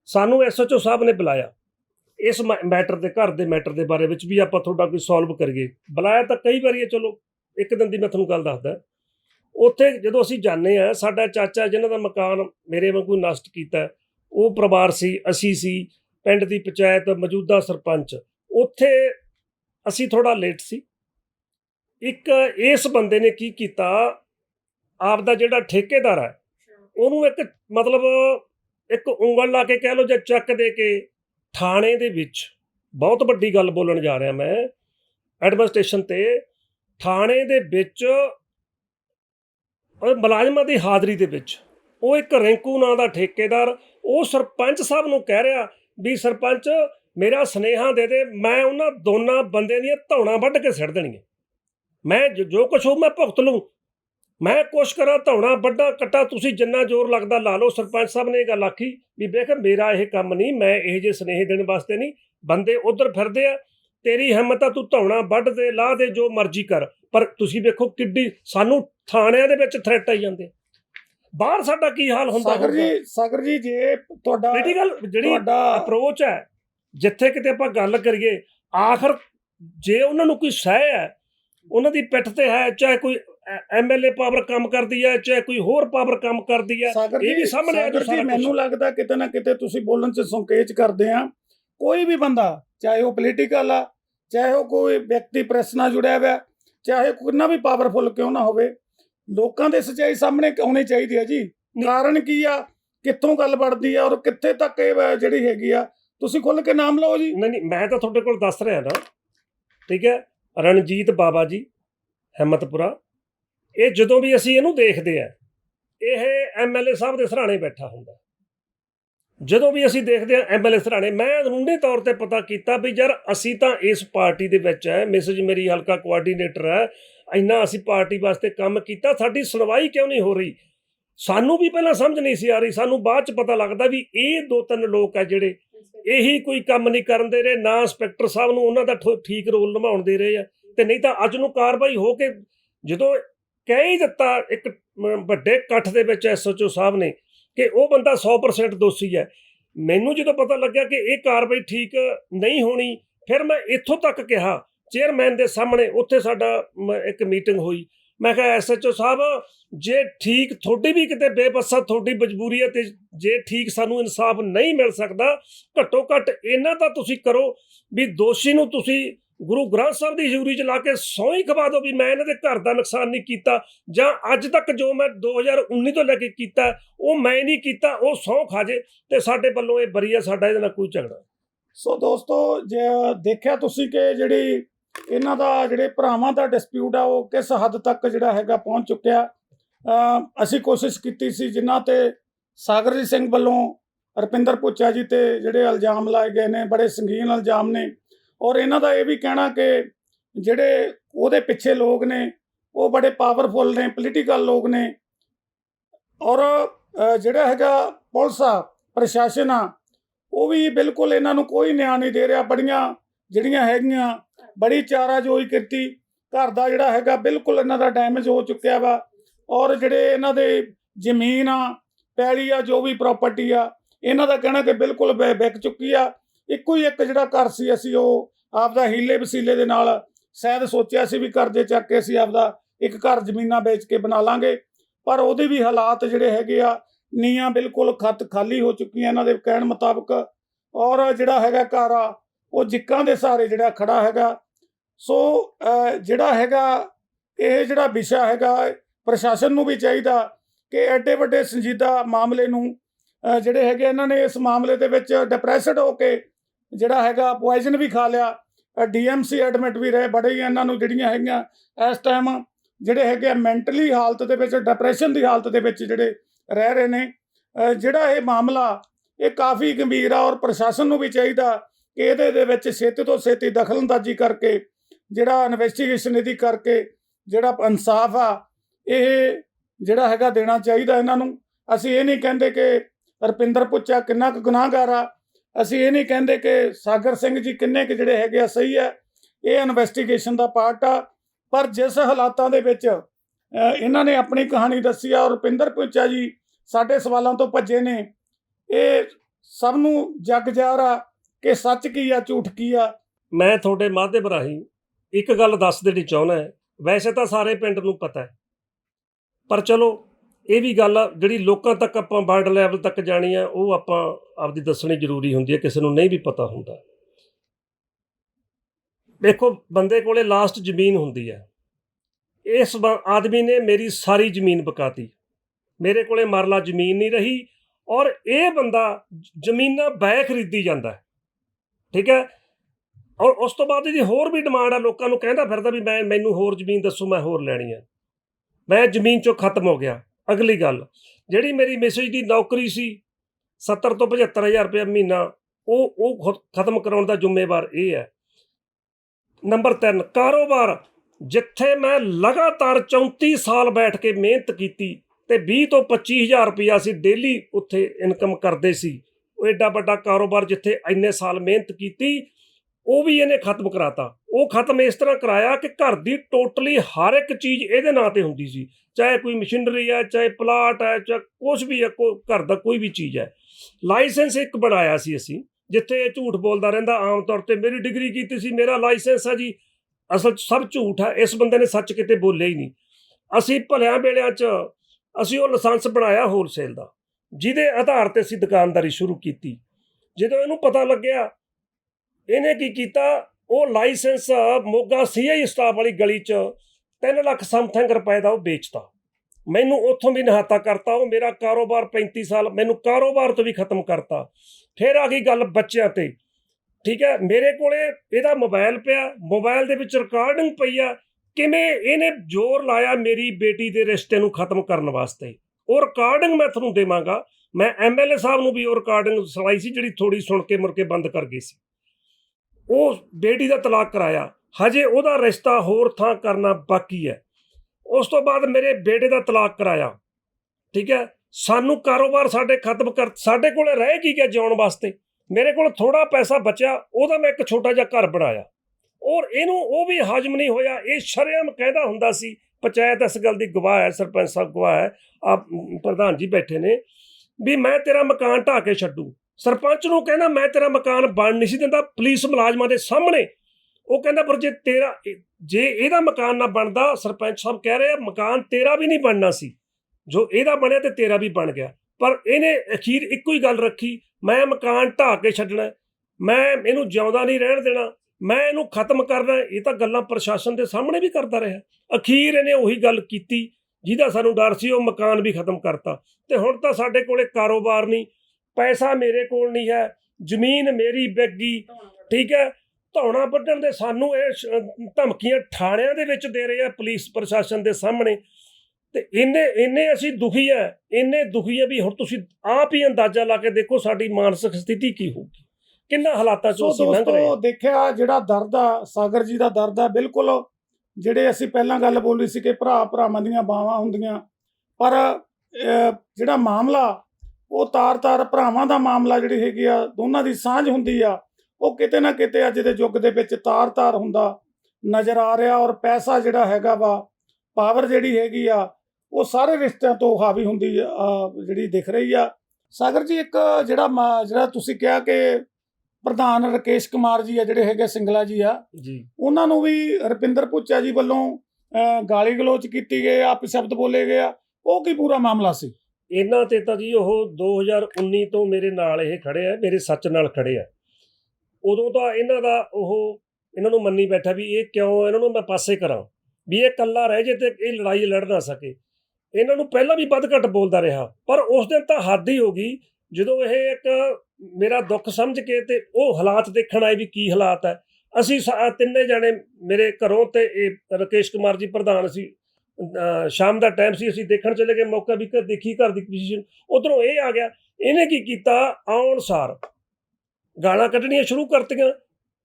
ਸਾਨੂੰ ਐਸਐਚਓ ਸਾਹਿਬ ਨੇ ਬੁਲਾਇਆ ਇਸ ਮੈਟਰ ਦੇ, ਘਰ ਦੇ ਮੈਟਰ ਦੇ ਬਾਰੇ ਵਿੱਚ ਵੀ ਆਪਾਂ ਤੁਹਾਡਾ ਕੋਈ ਸੋਲਵ ਕਰੀਏ। ਬੁਲਾਇਆ ਤਾਂ ਕਈ ਵਾਰੀ ਹੈ, ਚਲੋ, ਇੱਕ ਦਿਨ ਦੀ ਮੈਂ ਤੁਹਾਨੂੰ ਗੱਲ ਦੱਸਦਾ। ਉੱਥੇ ਜਦੋਂ ਅਸੀਂ ਜਾਂਦੇ ਆ ਸਾਡਾ ਚਾਚਾ ਜਿਨ੍ਹਾਂ ਦਾ ਮਕਾਨ ਮੇਰੇ ਵਾਂਗੂ ਨਸ਼ਟ ਕੀਤਾ, ਉਹ ਪਰਿਵਾਰ ਸੀ, ਅਸੀਂ ਸੀ, ਪਿੰਡ ਦੀ ਪੰਚਾਇਤ, ਮੌਜੂਦਾ ਸਰਪੰਚ। ਉੱਥੇ ਅਸੀਂ ਥੋੜਾ ਲੇਟ ਸੀ। ਇੱਕ ਇਸ ਬੰਦੇ ਨੇ ਕੀ ਕੀਤਾ ਆਪ ਦਾ ਜਿਹੜਾ ਠੇਕੇਦਾਰ ਹੈ, ਉਹਨੂੰ ਇੱਕ ਮਤਲਬ ਇੱਕ ਉਂਗਲ ਲਾ ਕੇ ਕਹਿ ਲਓ ਜਾਂ ਚੱਕ ਦੇ ਕੇ ਥਾਣੇ ਦੇ ਵਿੱਚ ਬਹੁਤ ਵੱਡੀ ਗੱਲ ਬੋਲਣ ਜਾ ਰਿਹਾ ਮੈਂ ਐਡਮਿਨਿਸਟ੍ਰੇਸ਼ਨ ਤੇ ਥਾਣੇ ਦੇ ਵਿੱਚ ਉਹ ਮੁਲਾਜ਼ਮਾਂ ਦੀ ਹਾਜ਼ਰੀ ਦੇ ਵਿੱਚ। ਉਹ ਇੱਕ ਰਿੰਕੂ ਨਾਂ ਦਾ ਠੇਕੇਦਾਰ, ਉਹ ਸਰਪੰਚ ਸਾਹਿਬ ਨੂੰ ਕਹਿ ਰਿਹਾ ਵੀ ਸਰਪੰਚ, ਮੇਰਾ ਸਨੇਹਾ ਦੇ ਦੇ, ਮੈਂ ਉਹਨਾਂ ਦੋਨਾਂ ਬੰਦੇ ਦੀਆਂ ਧੌਣਾ ਵੱਢ ਕੇ ਸਿੱਟ ਦੇਣੀਆਂ। ਮੈਂ ਜੋ- ਜੋ ਕੁਛ ਹੋ ਮੈਂ ਭੁਗਤ ਲੂੰ ਮੈਂ ਕੋਸ਼ ਕਰਾਂ ਧੌਣਾ ਵੱਡਾ ਕੱਟਾ ਤੁਸੀਂ ਜਿੰਨਾ ਜ਼ੋਰ ਲੱਗਦਾ ਲਾ ਲਓ। ਸਰਪੰਚ ਸਾਹਿਬ ਨੇ ਇਹ ਗੱਲ ਆਖੀ ਵੀ ਵੇਖ ਮੇਰਾ ਇਹ ਕੰਮ ਨਹੀਂ ਮੈਂ ਇਹ ਜੇ ਸਨੇਹ ਦੇਣ ਵਾਸਤੇ ਨਹੀਂ। ਬੰਦੇ ਉਧਰ ਫਿਰਦੇ ਆ ਤੇਰੀ ਹਿੰਮਤ ਆ ਤੂੰ ਧੌਣਾ ਵੱਢ ਦੇ ਲਾ ਦੇ ਜੋ ਮਰਜ਼ੀ ਕਰ। ਪਰ ਤੁਸੀਂ ਵੇਖੋ ਕਿੱਡੀ ਸਾਨੂੰ ਥਾਣਿਆਂ ਦੇ ਵਿੱਚ ਥ੍ਰੈਟ ਆਈ ਜਾਂਦੇ ਬਾਹਰ ਸਾਡਾ ਕੀ ਹਾਲ ਹੁੰਦਾ ਸਾਗਰ ਜੀ ਸਾਗਰ ਜੀ ਜੇ ਤੁਹਾਡਾ ਪੋਲੀਟੀਕਲ ਜਿਹੜੀ ਤੁਹਾਡਾ ਅਪਰੋਚ ਹੈ ਜਿੱਥੇ ਕਿਤੇ ਆਪਾਂ ਗੱਲ ਕਰੀਏ ਆਖਰ ਜੇ ਉਹਨਾਂ ਨੂੰ ਕੋਈ ਸਹਿ ਹੈ ਉਹਨਾਂ ਦੀ ਪਿੱਠ ਤੇ ਹੈ ਚਾਹੇ ਕੋਈ ਐਮਐਲਏ ਪਾਵਰ ਕੰਮ ਕਰਦੀ ਹੈ ਚਾਹੇ ਕੋਈ ਹੋਰ ਪਾਵਰ ਕੰਮ ਕਰਦੀ ਹੈ ਇਹ ਵੀ ਸਾਹਮਣੇ ਆ ਜੋ। ਮੈਨੂੰ ਲੱਗਦਾ ਕਿਤੇ ਨਾ ਕਿਤੇ ਤੁਸੀਂ ਬੋਲਣ 'ਚ ਸੰਕੇਚ ਕਰਦੇ ਆ। ਕੋਈ ਵੀ ਬੰਦਾ ਚਾਹੇ ਉਹ ਪੋਲੀਟੀਕਲ ਆ ਚਾਹੇ ਉਹ ਕੋਈ ਵਿਅਕਤੀ ਪ੍ਰੈਸ ਨਾਲ ਜੁੜਿਆ ਹੋਇਆ ਚਾਹੇ ਕਿੰਨਾ ਵੀ ਪਾਵਰਫੁਲ ਕਿਉਂ ਨਾ ਹੋਵੇ ਲੋਕਾਂ ਦੇ ਸੱਚਾਈ ਸਾਹਮਣੇ ਆਉਣੀ ਚਾਹੀਦੀ ਹੈ ਜੀ। ਕਾਰਨ ਕੀ ਆ? ਕਿੱਥੋਂ ਗੱਲ ਬਣਦੀ ਆ ਔਰ ਕਿੱਥੇ ਤੱਕ ਇਹ ਜਿਹੜੀ ਹੈਗੀ ਆ? ਤੁਸੀਂ ਖੁੱਲ ਕੇ ਨਾਮ ਲਓ ਜੀ। ਨਹੀਂ ਨਹੀਂ ਮੈਂ ਤਾਂ ਤੁਹਾਡੇ ਕੋਲ ਦੱਸ ਰਿਹਾ ਨਾ। ਠੀਕ ਹੈ? ਰਣਜੀਤ ਬਾਬਾ ਜੀ ਹਿੰਮਤਪੁਰਾ। ਇਹ ਜਦੋਂ ਵੀ ਅਸੀਂ ਇਹਨੂੰ ਦੇਖਦੇ ਆ, ਇਹ ਐਮਐਲਏ ਸਾਹਿਬ ਦੇ ਸਰਾਣੇ ਬੈਠਾ ਹੁੰਦਾ। ਜਦੋਂ ਵੀ ਅਸੀਂ ਦੇਖਦੇ ਆ ਐਮਐਲਏ ਸਰਾਣੇ, ਮੈਂ ਕਾਨੂੰਨੀ ਤੌਰ ਤੇ ਪਤਾ ਕੀਤਾ ਵੀ ਯਾਰ ਅਸੀਂ ਤਾਂ ਇਸ ਪਾਰਟੀ ਦੇ ਵਿੱਚ ਹੈ ਮੈਸੇਜ ਮੇਰੀ ਹਲਕਾ ਕੋਆਰਡੀਨੇਟਰ ਹੈ ਇੰਨਾ ਅਸੀਂ ਪਾਰਟੀ ਵਾਸਤੇ ਕੰਮ ਕੀਤਾ, ਸਾਡੀ ਸੁਣਵਾਈ ਕਿਉਂ ਨਹੀਂ ਹੋ ਰਹੀ? ਸਾਨੂੰ ਵੀ ਪਹਿਲਾਂ ਸਮਝ ਨਹੀਂ ਸੀ ਆ ਰਹੀ, ਸਾਨੂੰ ਬਾਅਦ ਚ ਪਤਾ ਲੱਗਦਾ ਵੀ ਇਹ ਦੋ ਤਿੰਨ ਲੋਕ ਆ ਜਿਹੜੇ ਇਹੀ ਕੋਈ ਕੰਮ ਨਹੀਂ ਕਰਨ ਦੇ ਰਹੇ, ਨਾ ਇੰਸਪੈਕਟਰ ਸਾਹਿਬ ਨੂੰ ਉਹਨਾਂ ਦਾ ਠੋ- ਠੀਕ ਰੋਲ ਨਿਭਾਉਣ ਦੇ ਰਹੇ ਆ ਤੇ ਨਹੀਂ ਤਾਂ ਅੱਜ ਨੂੰ ਕਾਰਵਾਈ ਹੋ ਕੇ ਜਦੋਂ ਕਹਿ ਹੀ ਦਿੱਤਾ ਇੱਕ ਵੱਡੇ ਇਕੱਠ ਦੇ ਵਿੱਚ ਐਸਓਚਓ ਸਾਹਿਬ ਨੇ ਕਿ ਉਹ ਬੰਦਾ 100% ਦੋਸ਼ੀ ਹੈ। ਮੈਨੂੰ ਜਦੋਂ ਪਤਾ ਲੱਗਿਆ ਕਿ ਇਹ ਕਾਰਵਾਈ ਠੀਕ ਨਹੀਂ ਹੋਣੀ, ਫਿਰ ਮੈਂ ਇੱਥੋਂ ਤੱਕ ਕਿਹਾ, ਚੇਅਰਮੈਨ ਦੇ ਸਾਹਮਣੇ ਉੱਥੇ ਸਾਡਾ ਮ- ਇੱਕ ਮੀਟਿੰਗ ਹੋਈ। ਮੈਂ ਕਿਹਾ ਐਸਐਚਓ ਸਾਹਿਬ, ਜੇ ਠੀਕ ਤੁਹਾਡੀ ਵੀ ਕਿਤੇ ਬੇਬਸਾ ਤੁਹਾਡੀ ਮਜਬੂਰੀ ਹੈ ਤੇ ਜੇ ਠੀਕ ਸਾਨੂੰ ਇਨਸਾਫ ਨਹੀਂ ਮਿਲ ਸਕਦਾ, ਘੱਟੋ ਘੱਟ ਇਹਨਾਂ ਦਾ ਤੁਸੀਂ ਕਰੋ ਵੀ ਦੋਸ਼ੀ ਨੂੰ ਤੁਸੀਂ ਗੁਰੂ ਗ੍ਰੰਥ ਸਾਹਿਬ ਦੀ ਹਜ਼ੂਰੀ 'ਚ ਲਾ ਕੇ ਸਹੁੰ ਹੀ ਖਵਾ ਦਿਓ ਵੀ ਮੈਂ ਇਹਨਾਂ ਦੇ ਘਰ ਦਾ ਨੁਕਸਾਨ ਨਹੀਂ ਕੀਤਾ, ਜਾਂ ਅੱਜ ਤੱਕ ਜੋ ਮੈਂ 2019 ਤੋਂ ਲੈ ਕੇ ਕੀਤਾ, ਉਹ ਮੈਂ ਨਹੀਂ ਕੀਤਾ, ਉਹ ਸਹੁੰ ਖਾ ਜੇ, ਤੇ ਸਾਡੇ ਵੱਲੋਂ ਇਹ ਬਰੀਆ ਸਾਡਾ ਇਹਦੇ ਨਾਲ ਕੋਈ ਝਗੜਾ ਸੋ ਦੋਸਤੋ, ਜੇ ਦੇਖਿਆ ਤੁਸੀਂ ਕਿ ਜਿਹੜੀ ਇਹਨਾਂ ਦਾ ਜਿਹੜੇ ਭਰਾਵਾਂ ਦਾ ਡਿਸਪਿਊਟ ਆ, ਉਹ ਕਿਸ ਹੱਦ ਤੱਕ ਜਿਹੜਾ ਹੈਗਾ ਪਹੁੰਚ ਚੁੱਕਿਆ ਅਸੀਂ ਕੋਸ਼ਿਸ਼ ਕੀਤੀ ਸੀ, ਜਿਨ੍ਹਾਂ ਤੇ ਸਾਗਰਜੀਤ ਸਿੰਘ ਵੱਲੋਂ ਰਪਿੰਦਰ ਪੁੱਚਾ ਜੀ ਤੇ ਜਿਹੜੇ ਇਲਜ਼ਾਮ ਲਾਏ ਗਏ ਨੇ, ਬੜੇ ਸੰਗੀਨ ਇਲਜ਼ਾਮ ਨੇ ਔਰ ਇਹਨਾਂ ਦਾ ਇਹ ਵੀ ਕਹਿਣਾ ਕਿ ਜਿਹੜੇ ਉਹਦੇ ਪਿੱਛੇ ਲੋਕ ਨੇ, ਉਹ ਬੜੇ ਪਾਵਰਫੁਲ ਨੇ ਪੋਲੀਟੀਕਲ ਲੋਕ ਨੇ। ਔਰ ਜਿਹੜਾ ਹੈਗਾ ਪੁਲਿਸ ਆ, ਪ੍ਰਸ਼ਾਸਨ ਆ, ਉਹ ਵੀ ਬਿਲਕੁਲ ਇਹਨਾਂ ਨੂੰ ਕੋਈ ਨਿਆਂ ਨਹੀਂ ਦੇ ਰਿਹਾ। ਬੜੀਆਂ ਜਿਹੜੀਆਂ ਹੈਗੀਆਂ, ਬੜੀ ਚਾਰਾਜੋਈ ਕੀਤੀ। ਘਰ ਦਾ ਜਿਹੜਾ ਹੈਗਾ ਬਿਲਕੁਲ ਇਹਨਾਂ ਦਾ ਡੈਮੇਜ ਹੋ ਚੁੱਕਿਆ ਵਾ। ਔਰ ਜਿਹੜੇ ਇਹਨਾਂ ਦੇ ਜ਼ਮੀਨ ਆ, ਪੈਲੀ ਆ, ਜੋ ਵੀ ਪ੍ਰਾਪਰਟੀ ਆ, ਇਹਨਾਂ ਦਾ ਕਹਿਣਾ ਕਿ ਬਿਲਕੁਲ ਵਿ- ਵਿਕ ਚੁੱਕੀ ਆ। ਇੱਕੋ ਹੀ ਇੱਕ ਜਿਹੜਾ ਘਰ ਸੀ, ਅਸੀਂ ਉਹ ਆਪਦਾ ਹੀਲੇ ਵਸੀਲੇ ਦੇ ਨਾਲ ਸ਼ਾਇਦ ਸੋਚਿਆ ਸੀ ਵੀ ਕਰਜ਼ੇ ਚੱਕ ਕੇ ਅਸੀਂ ਆਪਦਾ ਇੱਕ ਘਰ ਜ਼ਮੀਨਾਂ ਵੇਚ ਕੇ ਬਣਾ ਲਾਂਗੇ। ਪਰ ਉਹਦੇ ਵੀ ਹਾਲਾਤ ਜਿਹੜੇ ਹੈਗੇ ਆ ਨੀਆਂ ਬਿਲਕੁਲ ਖਤ ਖਾਲੀ ਹੋ ਚੁੱਕੀਆਂ ਇਹਨਾਂ ਦੇ ਕਹਿਣ ਮੁਤਾਬਕ। ਔਰ ਜਿਹੜਾ ਹੈਗਾ ਘਰ ਆ, ਉਹ ਜਿੱਕਾਂ ਦੇ ਸਹਾਰੇ ਜਿਹੜਾ ਖੜਾ ਹੈਗਾ। ਸੋ ਜਿਹੜਾ ਹੈਗਾ, ਇਹ ਜਿਹੜਾ ਵਿਸ਼ਾ ਹੈਗਾ, ਪ੍ਰਸ਼ਾਸਨ ਨੂੰ ਵੀ ਚਾਹੀਦਾ ਕਿ ਐਡੇ ਵੱਡੇ ਸੰਜੀਦਾ ਮਾਮਲੇ ਨੂੰ ਜਿਹੜੇ ਹੈਗੇ ਇਹਨਾਂ ਨੇ ਇਸ ਮਾਮਲੇ ਦੇ ਵਿੱਚ ਡਿਪਰੈਸਡ ਹੋ ਕੇ ਜਿਹੜਾ ਹੈਗਾ ਪੋਇਜ਼ਨ ਵੀ ਖਾ ਲਿਆ। ਡੀਐਮਸੀ ਐਡਮਿਟ ਵੀ ਰਹੇ, ਬੜੇ ਹੀ ਇਹਨਾਂ ਨੂੰ ਜਿਹੜੀਆਂ ਹੈਗੀਆਂ ਇਸ ਟਾਈਮ ਜਿਹੜੇ ਹੈਗੇ ਮੈਂਟਲੀ ਹਾਲਤ ਦੇ ਵਿੱਚ ਡਿਪਰੈਸ਼ਨ ਦੀ ਹਾਲਤ ਦੇ ਵਿੱਚ ਜਿਹੜੇ ਰਹਿ ਰਹੇ ਨੇ। ਜਿਹੜਾ ਇਹ ਮਾਮਲਾ, ਇਹ ਕਾਫੀ ਗੰਭੀਰ ਆ ਔਰ ਪ੍ਰਸ਼ਾਸਨ ਨੂੰ ਵੀ ਚਾਹੀਦਾ ਕਿ ਇਹਦੇ ਦੇ ਵਿੱਚ ਛੇਤੀ ਤੋਂ ਛੇਤੀ ਦਖਲਅੰਦਾਜ਼ੀ ਕਰਕੇ, ਜਿਹੜਾ ਇਨਵੈਸਟੀਗੇਸ਼ਨ ਇਹਦੀ ਕਰਕੇ ਜਿਹੜਾ ਇਨਸਾਫ ਆ, ਇਹ ਜਿਹੜਾ ਹੈਗਾ ਦੇਣਾ ਚਾਹੀਦਾ ਇਹਨਾਂ ਨੂੰ। ਅਸੀਂ ਇਹ ਨਹੀਂ ਕਹਿੰਦੇ ਕਿ ਰਪਿੰਦਰ ਪੁੱਚਾ ਕਿੰਨਾ ਕੁ ਗੁਨਾਹਗਾਰ ਆ ਅਸੀਂ ਇਹ ਨਹੀਂ ਕਹਿੰਦੇ ਕਿ ਸਾਗਰ ਸਿੰਘ ਜੀ ਕਿੰਨੇ ਕੁ ਜਿਹੜੇ ਹੈਗੇ ਆ ਸਹੀ ਆ, ਇਹ ਇਨਵੈਸਟੀਗੇਸ਼ਨ ਦਾ ਪਾਰਟ ਆ। ਪਰ ਜਿਸ ਹਾਲਾਤਾਂ ਦੇ ਵਿੱਚ ਇਹਨਾਂ ਨੇ ਆਪਣੀ ਕਹਾਣੀ ਦੱਸੀ ਆ, ਰੁਪਿੰਦਰ ਪੁੱਚਾ ਜੀ ਸਾਡੇ ਸਵਾਲਾਂ ਤੋਂ ਭੱਜੇ ਨੇ। ਇਹ ਸਭ ਨੂੰ ਜਗ ਜਾਹਰ ਆ ਕਿ ਸੱਚ ਕੀ ਆ, ਝੂਠ ਕੀ ਆ। ਮੈਂ ਤੁਹਾਡੇ ਮਾਧਿਅਮ ਰਾਹੀਂ ਇੱਕ ਗੱਲ ਦੱਸ ਦੇਣੀ ਚਾਹੁੰਦਾ ਹੈ। ਵੈਸੇ ਤਾਂ ਸਾਰੇ ਪਿੰਡ ਨੂੰ ਪਤਾ ਹੈ। ਪਰ ਚਲੋ ਇਹ ਵੀ ਗੱਲ ਆ, ਜਿਹੜੀ ਲੋਕਾਂ ਤੱਕ ਆਪਾਂ ਵਰਲਡ ਲੈਵਲ ਤੱਕ ਜਾਣੀ ਆ ਉਹ ਆਪਾਂ ਆਪਦੀ ਦੱਸਣੀ ਜ਼ਰੂਰੀ ਹੁੰਦੀ ਹੈ ਕਿਸੇ ਨੂੰ ਨਹੀਂ ਵੀ ਪਤਾ ਹੁੰਦਾ। ਦੇਖੋ ਬੰਦੇ ਕੋਲੇ ਲਾਸਟ ਜ਼ਮੀਨ ਹੁੰਦੀ ਹੈ ਇਸ ਬ- ਆਦਮੀ ਨੇ ਮੇਰੀ ਸਾਰੀ ਜ਼ਮੀਨ ਬਕਾਤੀ। ਮੇਰੇ ਕੋਲੇ ਮਰਲਾ ਜ਼ਮੀਨ ਨਹੀਂ ਰਹੀ ਔਰ ਇਹ ਬੰਦਾ ਜ਼ਮੀਨਾਂ ਬੈ ਖਰੀਦੀ ਜਾਂਦਾ ਠੀਕ ਹੈ? ਔਰ ਉਸ ਤੋਂ ਬਾਅਦ ਇਹਦੀ ਹੋਰ ਵੀ ਡਿਮਾਂਡ ਆ ਲੋਕਾਂ ਨੂੰ ਕਹਿੰਦਾ ਫਿਰਦਾ ਵੀ ਮੈਂ ਮੈਨੂੰ ਹੋਰ ਜ਼ਮੀਨ ਦੱਸੋ ਮੈਂ ਹੋਰ ਲੈਣੀ ਆ। ਮੈਂ ਜ਼ਮੀਨ ਚੋਂ ਖਤਮ ਹੋ ਗਿਆ। ਅਗਲੀ ਗੱਲ, ਜਿਹੜੀ ਮੇਰੀ ਮੈਸੇਜ ਦੀ ਨੌਕਰੀ ਸੀ 70 ਤੋਂ 75000 ਰੁਪਏ ਮਹੀਨਾ, ਉਹ ਉਹ ਖੁਦ ਖਤਮ ਕਰਾਉਣ ਦਾ ਜ਼ਿੰਮੇਵਾਰ ਇਹ ਹੈ। ਨੰਬਰ 3 ਕਾਰੋਬਾਰ, ਜਿੱਥੇ ਮੈਂ ਲਗਾਤਾਰ 34 ਸਾਲ ਬੈਠ ਕੇ ਮਿਹਨਤ ਕੀਤੀ ਤੇ 20 ਤੋਂ 25000 ਰੁਪਇਆ ਅਸੀਂ ਡੇਲੀ ਉੱਥੇ ਇਨਕਮ ਕਰਦੇ ਸੀ। ਉਹ ਐਡਾ ਵੱਡਾ ਕਾਰੋਬਾਰ ਜਿੱਥੇ ਇੰਨੇ ਸਾਲ ਮਿਹਨਤ ਕੀਤੀ, ਉਹ ਵੀ ਇਹਨੇ ਖਤਮ ਕਰਾਤਾ। ਉਹ ਖਤਮ ਇਸ ਤਰ੍ਹਾਂ ਕਰਾਇਆ ਕਿ ਘਰ ਦੀ ਟੋਟਲੀ ਹਰ ਇੱਕ ਚੀਜ਼ ਇਹਦੇ ਨਾਂ ਤੇ ਹੁੰਦੀ ਸੀ। ਚਾਹੇ ਕੋਈ ਮਸ਼ੀਨਰੀ ਹੈ, ਚਾਹੇ ਪਲਾਟ ਹੈ, ਚਾਹੇ ਕੁਝ ਵੀ ਹੈ, ਕੋ, ਘਰ ਦਾ ਕੋਈ ਵੀ ਚੀਜ਼ ਹੈ। ਲਾਇਸੈਂਸ ਇੱਕ ਬਣਾਇਆ ਸੀ ਅਸੀਂ, ਜਿੱਥੇ ਇਹ ਝੂਠ ਬੋਲਦਾ ਰਹਿੰਦਾ ਆਮ ਤੌਰ ਤੇ ਮੇਰੀ ਡਿਗਰੀ ਕੀਤੀ ਸੀ, ਮੇਰਾ ਲਾਇਸੈਂਸ ਹੈ ਜੀ। ਅਸਲ 'ਚ ਸਭ ਝੂਠ ਹੈ, ਇਸ ਬੰਦੇ ਨੇ ਸੱਚ ਕਿਤੇ ਬੋਲਿਆ ਹੀ ਨਹੀਂ। ਅਸੀਂ ਭਲਿਆਂ ਵੇਲਿਆਂ 'ਚ ਅਸੀਂ ਉਹ ਲਾਇਸੈਂਸ ਬਣਾਇਆ ਹੋਲਸੇਲ ਦਾ, ਜਿਹਦੇ ਆਧਾਰ ਤੇ ਅਸੀਂ ਦੁਕਾਨਦਾਰੀ ਸ਼ੁਰੂ ਕੀਤੀ। ਜਦੋਂ ਇਹਨੂੰ ਪਤਾ ਲੱਗਿਆ, ਇਹਨੇ ਕੀ ਕੀਤਾ? ਉਹ ਲਾਇਸੈਂਸ ਮੋਗਾ ਸੀਆਈ ਸਟਾਫ ਵਾਲੀ ਗਲੀ 'ਚ 3 ਲੱਖ ਸਮਥਿੰਗ ਰੁਪਏ ਦਾ ਉਹ ਵੇਚਤਾ। ਮੈਨੂੰ ਉੱਥੋਂ ਵੀ ਨਹਾਤਾ ਕਰਤਾ, ਉਹ ਮੇਰਾ ਕਾਰੋਬਾਰ 35 ਸਾਲ, ਮੈਨੂੰ ਕਾਰੋਬਾਰ ਤੋਂ ਵੀ ਖਤਮ ਕਰਤਾ। ਫਿਰ ਆ ਗਈ ਗੱਲ ਬੱਚਿਆਂ ਤੇ। ਠੀਕ ਹੈ, ਮੇਰੇ ਕੋਲੇ ਇਹਦਾ ਮੋਬਾਈਲ ਪਿਆ, ਮੋਬਾਈਲ ਦੇ ਵਿੱਚ ਰਿਕਾਰਡਿੰਗ ਪਈ ਆ, ਕਿਵੇਂ ਇਹਨੇ ਜ਼ੋਰ ਲਾਇਆ ਮੇਰੀ ਬੇਟੀ ਦੇ ਰਿਸ਼ਤੇ ਨੂੰ ਖਤਮ ਕਰਨ ਵਾਸਤੇ। ਉਹ ਰਿਕਾਰਡਿੰਗ ਮੈਂ ਤੁਹਾਨੂੰ ਦੇਵਾਂਗਾ। ਮੈਂ ਐਮਐਲਏ ਸਾਹਿਬ ਨੂੰ ਵੀ ਉਹ ਰਿਕਾਰਡਿੰਗ ਸੁਣਾਈ ਸੀ, ਜਿਹੜੀ ਥੋੜੀ ਸੁਣ ਕੇ ਮੁੜ ਕੇ ਬੰਦ ਕਰ ਗਈ ਸੀ। ਉਹ ਬੇਟੀ ਦਾ ਤਲਾਕ ਕਰਾਇਆ। ਹਜੇ ਉਹਦਾ ਰਿਸ਼ਤਾ ਹੋਰ ਥਾਂ ਕਰਨਾ ਬਾਕੀ ਹੈ। ਉਸ ਤੋਂ ਬਾਅਦ ਮੇਰੇ ਬੇਟੇ ਦਾ ਤਲਾਕ ਕਰਾਇਆ। ਠੀਕ ਹੈ? ਸਾਨੂੰ ਕਾਰੋਬਾਰ ਸਾਡੇ ਖਤਮ ਕਰ, ਸਾਡੇ ਕੋਲੇ ਰਹਿ ਕੀ ਗਿਆ ਜਿਉਣ ਵਾਸਤੇ? ਮੇਰੇ ਕੋਲ ਥੋੜਾ ਪੈਸਾ ਬਚਿਆ, ਉਹਦਾ ਮੈਂ ਇੱਕ ਛੋਟਾ ਜਿਹਾ ਘਰ ਬਣਾਇਆ। ਔਰ ਇਹਨੂੰ ਉਹ ਵੀ ਹਜਮ ਨਹੀਂ ਹੋਇਆ। ਇਹ ਸ਼ਰੇਆਮ ਕਹਿੰਦਾ ਹੁੰਦਾ ਸੀ, ਪੰਚਾਇਤ ਇਸ ਗੱਲ ਦੀ ਗਵਾਹ ਹੈ, ਸਰਪੰਚ ਸਾਹਿਬ ਗਵਾਹ ਹੈ। ਆ ਪ੍ਰਧਾਨ ਜੀ ਬੈਠੇ ਨੇ ਵੀ ਮੈਂ ਤੇਰਾ ਮਕਾਨ ਢਾਹ ਕੇ ਛੱਡੂ। ਸਰਪੰਚ ਨੂੰ ਕਹਿੰਦਾ, ਮੈਂ ਤੇਰਾ ਮਕਾਨ ਬਣ ਨਹੀਂ ਸੀ ਦਿੰਦਾ, ਪੁਲਿਸ ਮੁਲਾਜ਼ਮਾਂ ਦੇ ਸਾਹਮਣੇ। ਉਹ ਕਹਿੰਦਾ, ਪਰ ਜੇ ਤੇਰਾ, ਜੇ ਇਹਦਾ ਮਕਾਨ ਨਾ ਬਣਦਾ, ਸਰਪੰਚ ਸਾਹਿਬ ਕਹਿ ਰਹੇ ਆ, ਮਕਾਨ ਤੇਰਾ ਵੀ ਨਹੀਂ ਬਣਨਾ ਸੀ। ਜੋ ਇਹਦਾ ਬਣਿਆ ਤੇ ਤੇਰਾ ਵੀ ਬਣ ਗਿਆ। ਪਰ ਇਹਨੇ ਅਖੀਰ ਇੱਕੋ ਹੀ ਗੱਲ ਰੱਖੀ, ਮੈਂ ਮਕਾਨ ਢਾਹ ਕੇ ਛੱਡਣਾ, ਮੈਂ ਇਹਨੂੰ ਜਿਉਂਦਾ ਨਹੀਂ ਰਹਿਣ ਦੇਣਾ, ਮੈਂ ਇਹਨੂੰ ਖਤਮ ਕਰਨਾ, ਇਹ ਤਾਂ ਗੱਲਾਂ ਪ੍ਰਸ਼ਾਸਨ ਦੇ ਸਾਹਮਣੇ ਵੀ ਕਰਦਾ ਰਿਹਾ। ਅਖੀਰ ਇਹਨੇ ਉਹੀ ਗੱਲ ਕੀਤੀ, ਜਿਹਦਾ ਸਾਨੂੰ ਡਰ ਸੀ, ਉਹ ਮਕਾਨ ਵੀ ਖਤਮ ਕਰਤਾ। ਤੇ ਹੁਣ ਤਾਂ ਸਾਡੇ ਕੋਲੇ ਕਾਰੋਬਾਰ ਨਹੀਂ ਪੈਸਾ ਮੇਰੇ ਕੋਲ ਨਹੀਂ ਹੈ, ਜ਼ਮੀਨ ਮੇਰੀ ਵਿਕ ਠੀਕ ਹੈ? ਧੌਣਾ ਵੱਢਣ ਦੇ ਸਾਨੂੰ ਇਹ ਧਮਕੀਆਂ ਥਾਣਿਆਂ ਦੇ ਵਿੱਚ ਦੇ ਰਹੇ ਆ, ਪੁਲਿਸ ਪ੍ਰਸ਼ਾਸਨ ਦੇ ਸਾਹਮਣੇ। ਤੇ ਇੰਨੇ ਇੰਨੇ ਅਸੀਂ ਦੁਖੀ ਆ, ਇੰਨੇ ਦੁਖੀ ਆ ਵੀ ਹੁਣ ਤੁਸੀਂ ਆਪ ਹੀ ਅੰਦਾਜ਼ਾ ਲਾ ਕੇ ਦੇਖੋ ਸਾਡੀ ਮਾਨਸਿਕ ਸਥਿਤੀ ਕੀ ਹੋਊਗੀ। ਕਿੰਨਾ ਹਾਲਾਤਾਂ ਚੋਂ ਅਸੀਂ ਲੰਘ ਰਹੇ ਹਾਂ। ਦੇਖਿਆ ਜਿਹੜਾ ਦਰਦ ਆ, ਸਾਗਰ ਜੀ ਦਾ ਦਰਦ ਆ, ਬਿਲਕੁਲ ਜਿਹੜੇ ਅਸੀਂ ਪਹਿਲਾਂ ਗੱਲ ਬੋਲੀ ਸੀ ਕਿ ਭਰਾ ਭਰਾਵਾਂ ਦੀਆਂ ਬਾਵਾਂ ਹੁੰਦੀਆਂ, ਪਰ ਜਿਹੜਾ ਮਾਮਲਾ ਉਹ ਤਾਰ-ਤਾਰ ਭਰਾਵਾਂ ਦਾ ਮਾਮਲਾ ਜਿਹੜੀ ਹੈਗੀ ਆ ਦੋਨਾਂ ਦੀ ਸਾਂਝ ਹੁੰਦੀ ਆ ਉਹ ਕਿਤੇ ਨਾ ਕਿਤੇ ਅੱਜ ਦੇ ਯੁੱਗ ਦੇ ਵਿੱਚ ਤਾਰ-ਤਾਰ ਹੁੰਦਾ ਨਜ਼ਰ ਆ ਰਿਹਾ ਔਰ ਪੈਸਾ ਜਿਹੜਾ ਹੈਗਾ ਵਾ ਪਾਵਰ ਜਿਹੜੀ ਹੈਗੀ ਆ ਉਹ ਸਾਰੇ ਰਿਸ਼ਤਿਆਂ ਤੋਂ ਹਾਵੀ ਹੁੰਦੀ ਜਿਹੜੀ ਦਿਖ ਰਹੀ ਆ। ਸਾਗਰ ਜੀ ਇੱਕ ਜਿਹੜਾ ਜਿਹੜਾ ਤੁਸੀਂ ਕਿਹਾ ਕਿ ਪ੍ਰਧਾਨ ਰਕੇਸ਼ ਕੁਮਾਰ ਜੀ ਆ ਜਿਹੜੇ ਹੈਗੇ ਸਿੰਗਲਾ ਜੀ ਆ ਜੀ। ਉਹਨਾਂ ਨੂੰ ਵੀ ਰਪਿੰਦਰ ਪੁੱਚਾ ਜੀ ਵੱਲੋਂ ਗਾਲੀ ਗਲੋਚ ਕੀਤੀ ਗਏ ਆ ਅਪਸ਼ਬਦ ਬੋਲੇ ਗਏ ਆ ਉਹ ਕੀ ਪੂਰਾ ਮਾਮਲਾ ਸੀ? ਇਹਨਾਂ ਤੇ ਤਾਂ ਜੀ ਉਹ 2019 ਤੋਂ ਮੇਰੇ ਨਾਲ ਇਹ ਖੜੇ ਆ, ਮੇਰੇ ਸੱਚ ਨਾਲ ਖੜੇ ਆ। ਉਦੋਂ ਤਾਂ ਇਹਨਾਂ ਦਾ ਉਹ, ਇਹਨਾਂ ਨੂੰ ਮੰਨੀ ਬੈਠਾ ਵੀ ਇਹ ਕਿਉਂ ਇਹਨਾਂ ਨੂੰ ਮੈਂ ਪਾਸੇ ਕਰਾਂ, ਵੀ ਇਹ ਇਕੱਲਾ ਰਹਿ ਜੇ ਤੇ ਇਹ ਲੜਾਈ ਲੜ ਨਾ ਸਕੇ। ਇਹਨਾਂ ਨੂੰ ਪਹਿਲਾਂ ਵੀ ਵੱਧ ਘੱਟ ਬੋਲਦਾ ਰਿਹਾ, ਪਰ ਉਸ ਦਿਨ ਤਾਂ ਹੱਦ ਹੀ ਹੋ ਗਈ, ਜਦੋਂ ਇਹ ਇੱਕ ਮੇਰਾ ਦੁੱਖ ਸਮਝ ਕੇ ਤੇ ਉਹ ਹਾਲਾਤ ਦੇਖਣ ਆਏ ਵੀ ਕੀ ਹਾਲਾਤ ਹੈ ਅਸੀਂ ਤਿੰਨੇ ਜਾਣੇ ਮੇਰੇ ਘਰੋਂ ਤੇ ਇਹ ਰਕੇਸ਼ ਕੁਮਾਰ ਜੀ ਪ੍ਰਧਾਨ ਸੀ ਸ਼ਾਮ ਦਾ ਟਾਈਮ ਸੀ, ਅਸੀਂ ਦੇਖਣ ਚਲੇ ਗਏ, ਮੌਕਾ ਵੀ ਘਰ ਦੇਖੀ, ਘਰ ਦੀ ਪੋਜੀਸ਼ਨ ਉਧਰੋਂ ਇਹ ਆ ਗਿਆ, ਇਹਨੇ ਕੀ ਕੀਤਾ? ਆਉਣ ਸਾਰ। ਗਾਲਾਂ ਕੱਢਣੀਆਂ ਸ਼ੁਰੂ ਕਰਤੀਆਂ।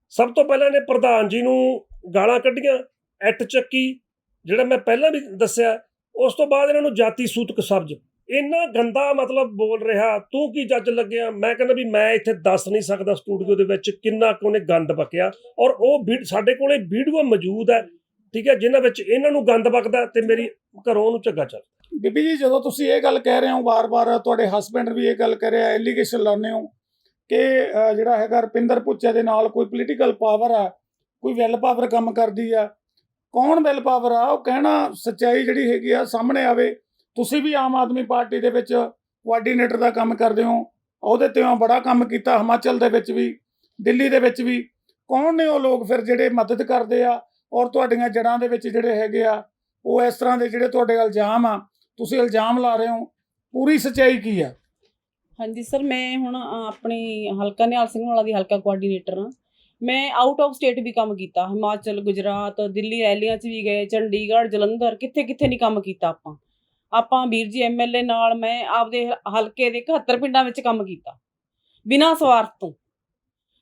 ਸਭ ਤੋਂ ਪਹਿਲਾਂ ਇਹਨੇ ਪ੍ਰਧਾਨ ਜੀ ਨੂੰ ਗਾਲਾਂ ਕੱਢੀਆਂ ਐਟ ਚੱਕੀ, ਜਿਹੜਾ ਮੈਂ ਪਹਿਲਾਂ ਵੀ ਦੱਸਿਆ, ਉਸ ਤੋਂ ਬਾਅਦ ਇਹਨਾਂ ਨੂੰ ਜਾਤੀ ਸੂਤਕ ਸ਼ਬਦ ਇੰਨਾ ਗੰਦਾ ਮਤਲਬ ਬੋਲ ਰਿਹਾ, ਤੂੰ ਕੀ ਜੱਜ ਲੱਗਿਆ? ਮੈਂ ਕਹਿੰਦਾ ਵੀ ਮੈਂ ਇੱਥੇ ਦੱਸ ਨਹੀਂ ਸਕਦਾ ਸਟੂਡੀਓ ਦੇ ਵਿੱਚ ਕਿੰਨਾ ਕੁ ਉਹਨੇ ਗੰਦ ਬਕਿਆ ਔਰ ਉਹ ਵੀ- ਸਾਡੇ ਕੋਲੇ ਵੀਡੀਓ ਮੌਜੂਦ ਹੈ ਠੀਕ ਹੈ, ਜਿਨ੍ਹਾਂ ਵਿੱਚ ਇਹਨਾਂ ਨੂੰ ਗੰਦ ਬਕਦਾ ਤੇ ਮੇਰੀ ਘਰੋਂ ਉਹਨੂੰ ਝੱਗਾ ਚੱਲ। ਬੀਬੀ ਜੀ, ਜਦੋਂ ਤੁਸੀਂ ਇਹ ਗੱਲ ਕਹਿ ਰਹੇ ਹੋ ਵਾਰ-ਵਾਰ, ਤੁਹਾਡੇ ਹਸਬੰਡ ਵੀ ਇਹ ਗੱਲ ਕਹਿ ਰਿਹਾ ਐਲੀਗੇਸ਼ਨ ਲਾਉਂਦੇ ਹੋ ਕਿ ਜਿਹੜਾ ਹੈਗਾ ਰਪਿੰਦਰ ਪੁੱਚਾ ਦੇ ਨਾਲ ਕੋਈ ਪੋਲੀਟੀਕਲ ਪਾਵਰ ਆ, ਕੋਈ ਵੈਲ ਪਾਵਰ ਕੰਮ ਕਰਦੀ ਆ, ਕੌਣ ਵੈਲ ਪਾਵਰ ਆ? ਉਹ ਕਹਿਣਾ ਸੱਚਾਈ ਜਿਹੜੀ ਹੈਗੀ ਆ, ਸਾਹਮਣੇ ਆਵੇ। ਤੁਸੀਂ ਵੀ ਆਮ ਆਦਮੀ ਪਾਰਟੀ ਦੇ ਵਿੱਚ ਕੋਆਰਡੀਨੇਟਰ ਦਾ ਕੰਮ ਕਰਦੇ ਹੋ, ਉਹਦੇ ਤੇ ਬੜਾ ਕੰਮ ਕੀਤਾ, ਹਿਮਾਚਲ ਦੇ ਵਿੱਚ ਵੀ, ਦਿੱਲੀ ਦੇ ਵਿੱਚ ਵੀ। ਕੌਣ ਨੇ ਉਹ ਲੋਕ ਫਿਰ ਜਿਹੜੇ ਮਦਦ ਕਰਦੇ ਆ? ਔਰ ਤੁਹਾਡੀਆਂ ਜੜਾਂ ਦੇ ਵਿੱਚ ਜਿਹੜੇ ਹੈਗੇ ਆ, ਉਹ ਇਸ ਤਰ੍ਹਾਂ ਦੇ ਜਿਹੜੇ ਤੁਹਾਡੇ ਇਲਜ਼ਾਮ ਆ, ਤੁਸੀਂ ਇਲਜ਼ਾਮ ਲਾ ਰਹੇ ਹੋ, ਪੂਰੀ ਸੱਚਾਈ ਕੀ ਆ? ਹਾਂਜੀ ਸਰ, ਮੈਂ ਹੁਣ ਆਪਣੀ ਹਲਕਾ ਨਿਹਾਲ ਸਿੰਘ ਵਾਲਾ ਦੀ ਹਲਕਾ ਕੋਆਰਡੀਨੇਟਰ ਹਾਂ। ਮੈਂ ਆਊਟ ਆਫ ਸਟੇਟ ਵੀ ਕੰਮ ਕੀਤਾ, ਹਿਮਾਚਲ, ਗੁਜਰਾਤ, ਦਿੱਲੀ, ਰੈਲੀਆਂ 'ਚ ਵੀ ਗਏ, ਚੰਡੀਗੜ੍ਹ, ਜਲੰਧਰ ਕਿੱਥੇ ਕਿੱਥੇ ਨਹੀਂ ਕੰਮ ਕੀਤਾ ਆਪਾਂ। ਆਪਾਂ ਵੀਰ ਜੀ ਐਮਐਲਏ ਨਾਲ ਮੈਂ ਆਪਦੇ ਹਲਕੇ ਦੇ 71 ਪਿੰਡਾਂ ਵਿੱਚ ਕੰਮ ਕੀਤਾ। ਬਿਨਾਂ ਸਵਾਰਥ ਤੋਂ।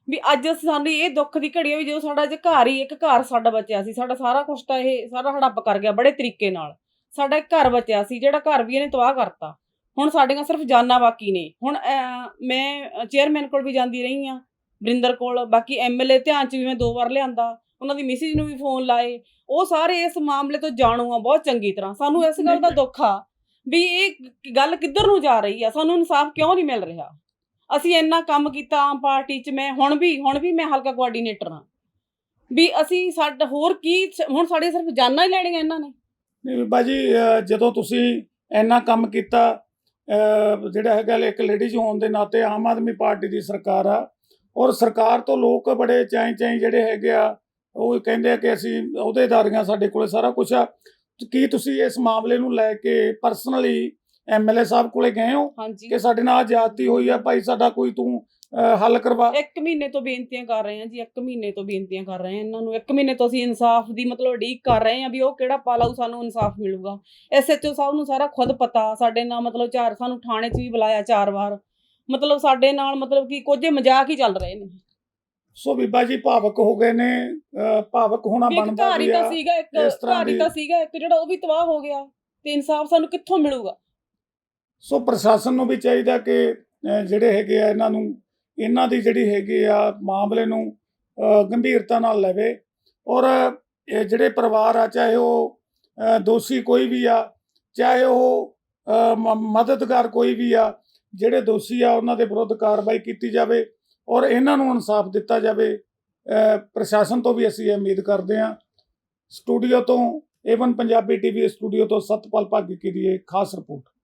ਵੀ ਅੱਜ ਸਾਨੂੰ ਇਹ ਦੁੱਖ ਦੀ ਘੜੀ ਆ ਵੀ ਜਦੋਂ ਸਾਡਾ ਜੇ ਘਰ ਹੀ ਇੱਕ ਘਰ ਸਾਡਾ ਬਚਿਆ ਸੀ, ਸਾਡਾ ਸਾਰਾ ਕੁਛ ਤਾਂ ਇਹ ਸਾਰਾ ਹੜੱਪ ਕਰ ਗਿਆ ਬੜੇ ਤਰੀਕੇ ਨਾਲ। ਸਾਡਾ ਇੱਕ ਘਰ ਬਚਿਆ ਸੀ, ਜਿਹੜਾ ਘਰ ਵੀ ਇਹਨੇ ਤਬਾਹ ਕਰਤਾ। ਹੁਣ ਸਾਡੀਆਂ ਸਿਰਫ ਜਾਨਾਂ ਬਾਕੀ ਨੇ। ਹੁਣ ਮੈਂ ਚੇਅਰਮੈਨ ਕੋਲ ਵੀ ਜਾਂਦੀ ਰਹੀ ਆ ਬਰਿੰਦਰ ਕੋਲ। ਬਾਕੀ ਐਮਐਲਏ ਧਿਆਨ ਚ ਵੀ ਮੈਂ ਦੋ ਵਾਰ ਲਿਆਂਦਾ। ਉਹਨਾਂ ਦੀ ਮਿਸਿਜ਼ ਨੂੰ ਵੀ ਫੋਨ ਲਾਏ। ਉਹ ਸਾਰੇ ਇਸ ਮਾਮਲੇ ਤੋਂ ਜਾਣੂ ਆ, ਬਹੁਤ ਚੰਗੀ ਤਰ੍ਹਾਂ। ਸਾਨੂੰ ਇਸ ਗੱਲ ਦਾ ਦੁੱਖ ਆ ਵੀ ਇਹ ਗੱਲ ਕਿੱਧਰ ਨੂੰ ਜਾ ਰਹੀ ਆ? ਸਾਨੂੰ ਇਨਸਾਫ ਕਿਉਂ ਨਹੀਂ ਮਿਲ ਰਿਹਾ? ਅਸੀਂ ਇੰਨਾ ਕੰਮ ਕੀਤਾ ਆਮ ਪਾਰਟੀ ਚ, ਮੈਂ ਹੁਣ ਵੀ ਹੁਣ ਵੀ ਮੈਂ ਹਲਕਾ ਕੋਆਰਡੀਨੇਟਰ ਹਾਂ। ਵੀ ਅਸੀਂ ਸਾਡਾ, ਹੋਰ ਕੀ ਹੁਣ ਸਾਡੇ ਸਿਰਫ ਜਾਨਾਂ ਹੀ ਲੈਣੀਆਂ ਇਹਨਾਂ ਨੇ। ਨਹੀਂ ਬੀਬਾ ਜੀ ਅਹ, ਜਦੋਂ ਤੁਸੀਂ ਇੰਨਾ ਕੰਮ ਕੀਤਾ, ਅਹ, ਜਿਹੜਾ ਹੈਗਾ ਇੱਕ ਲੇਡੀਜ਼ ਹੋਣ ਦੇ ਨਾਤੇ ਆਮ ਆਦਮੀ ਪਾਰਟੀ ਦੀ ਸਰਕਾਰ ਆ, ਔਰ ਸਰਕਾਰ ਤੋਂ ਲੋਕ ਬੜੇ ਚਾਈ ਚਾਈ ਜਿਹੜੇ ਹੈਗੇ ਆ, ਉਹ ਕਹਿੰਦੇ ਆ ਕਿ ਅਸੀਂ ਅਹੁਦੇਦਾਰੀਆਂ ਸਾਡੇ ਕੋਲੇ ਸਾਰਾ ਕੁਝ ਆ। ਕੀ ਤੁਸੀਂ ਇਸ ਮਾਮਲੇ ਨੂੰ ਲੈ ਕੇ ਪਰਸਨਲੀ ਐਮਐਲਏ ਸਾਹਿਬ ਕੋਲੇ ਗਏ ਹੋ ਹਾਂਜੀ। ਕਿ ਸਾਡੇ ਨਾਲ ਜ਼ਿਆਦਤੀ ਹੋਈ ਆ ਭਾਈ ਸਾਡਾ ਕੋਈ ਤੂੰ ਅਹ ਹੱਲ ਕਰਵਾ। ਇੱਕ ਮਹੀਨੇ ਤੋਂ ਬੇਨਤੀਆਂ ਕਰ ਰਹੇ ਹਾਂ ਜੀ ਇੱਕ ਮਹੀਨੇ ਤੋਂ ਬੇਨਤੀਆਂ ਕਰ ਰਹੇ ਹਾਂ ਇਹਨਾਂ ਨੂੰ। ਇੱਕ ਮਹੀਨੇ ਤੋਂ ਅਸੀਂ ਇਨਸਾਫ ਦੀ ਮਤਲਬ ਉਡੀਕ ਕਰ ਰਹੇ ਹਾਂ ਵੀ ਉਹ ਕਿਹੜਾ ਪਾਲਾਊ ਸਾਨੂੰ ਇਨਸਾਫ ਮਿਲੂਗਾ। ਐਸਐਚਓ ਸਾਹਿਬ ਨੂੰ ਸਾਰਾ ਖੁਦ ਪਤਾ ਸਾਡੇ ਨਾਲ ਮਤਲਬ ਚਾਰ ਸਾਨੂੰ ਥਾਣੇ 'ਚ ਵੀ ਬੁਲਾਇਆ ਚਾਰ ਵਾਰ। ਮਤਲਬ ਸਾਡੇ ਨਾਲ ਮਤਲਬ ਕਿ ਕੁਝ ਮਜ਼ਾਕ ਹੀ ਚੱਲ ਰਹੇ ਨੇ। ਸੋ ਬੀਬਾ ਜੀ ਭਾਵਕ ਹੋ ਗਏ ਨੇ ਅਹ ਭਾਵਕ ਹੋਣਾ ਵੀ ਇੱਕ ਬਣਦਾ ਹੀ ਵੀ ਤਾਂ ਆ ਸੀਗਾ ਇੱਕ ਇਸ ਤਰ੍ਹਾਂ ਘਰ ਹੀ ਦੀ- ਤਾਂ ਸੀਗਾ ਇੱਕ ਜਿਹੜਾ ਉਹ ਵੀ ਤਬਾਹ ਹੋ ਗਿਆ ਤੇ ਇਨਸਾਫ ਸਾਨੂੰ ਕਿੱਥੋਂ ਮਿਲੂਗਾ? ਸੋ ਪ੍ਰਸ਼ਾਸਨ ਨੂੰ ਵੀ ਚਾਹੀਦਾ ਕਿ ਜਿਹੜੇ ਹੈਗੇ ਆ ਇਹਨਾਂ ਨੂੰ, ਇਹਨਾਂ ਦੀ ਜਿਹੜੀ ਹੈਗੀ ਆ ਮਾਮਲੇ ਨੂੰ ਗੰਭੀਰਤਾ ਨਾਲ ਲਵੇ। ਔਰ, ਇਹ ਜਿਹੜੇ ਪਰਿਵਾਰ ਆ, ਚਾਹੇ ਉਹ ਦੋਸ਼ੀ ਕੋਈ ਵੀ ਆ, ਚਾਹੇ ਉਹ ਮਦਦਗਾਰ ਕੋਈ ਵੀ ਆ, ਜਿਹੜੇ ਦੋਸ਼ੀ ਆ, ਉਹਨਾਂ ਦੇ ਵਿਰੁੱਧ ਕਾਰਵਾਈ ਕੀਤੀ ਜਾਵੇ ਔਰ ਇਹਨਾਂ ਨੂੰ ਇਨਸਾਫ ਦਿੱਤਾ ਜਾਵੇ ਪ੍ਰਸ਼ਾਸਨ ਤੋਂ ਵੀ ਅਸੀਂ ਇਹ ਉਮੀਦ ਕਰਦੇ ਹਾਂ। ਸਟੂਡੀਓ ਤੋਂ ਏਵਨ ਪੰਜਾਬੀ ਟੀਵੀ ਸਟੂਡੀਓ ਤੋਂ ਸਤਪਾਲ ਭਾਗੀਕੀ ਦੀ ਇਹ ਖਾਸ ਰਿਪੋਰਟ।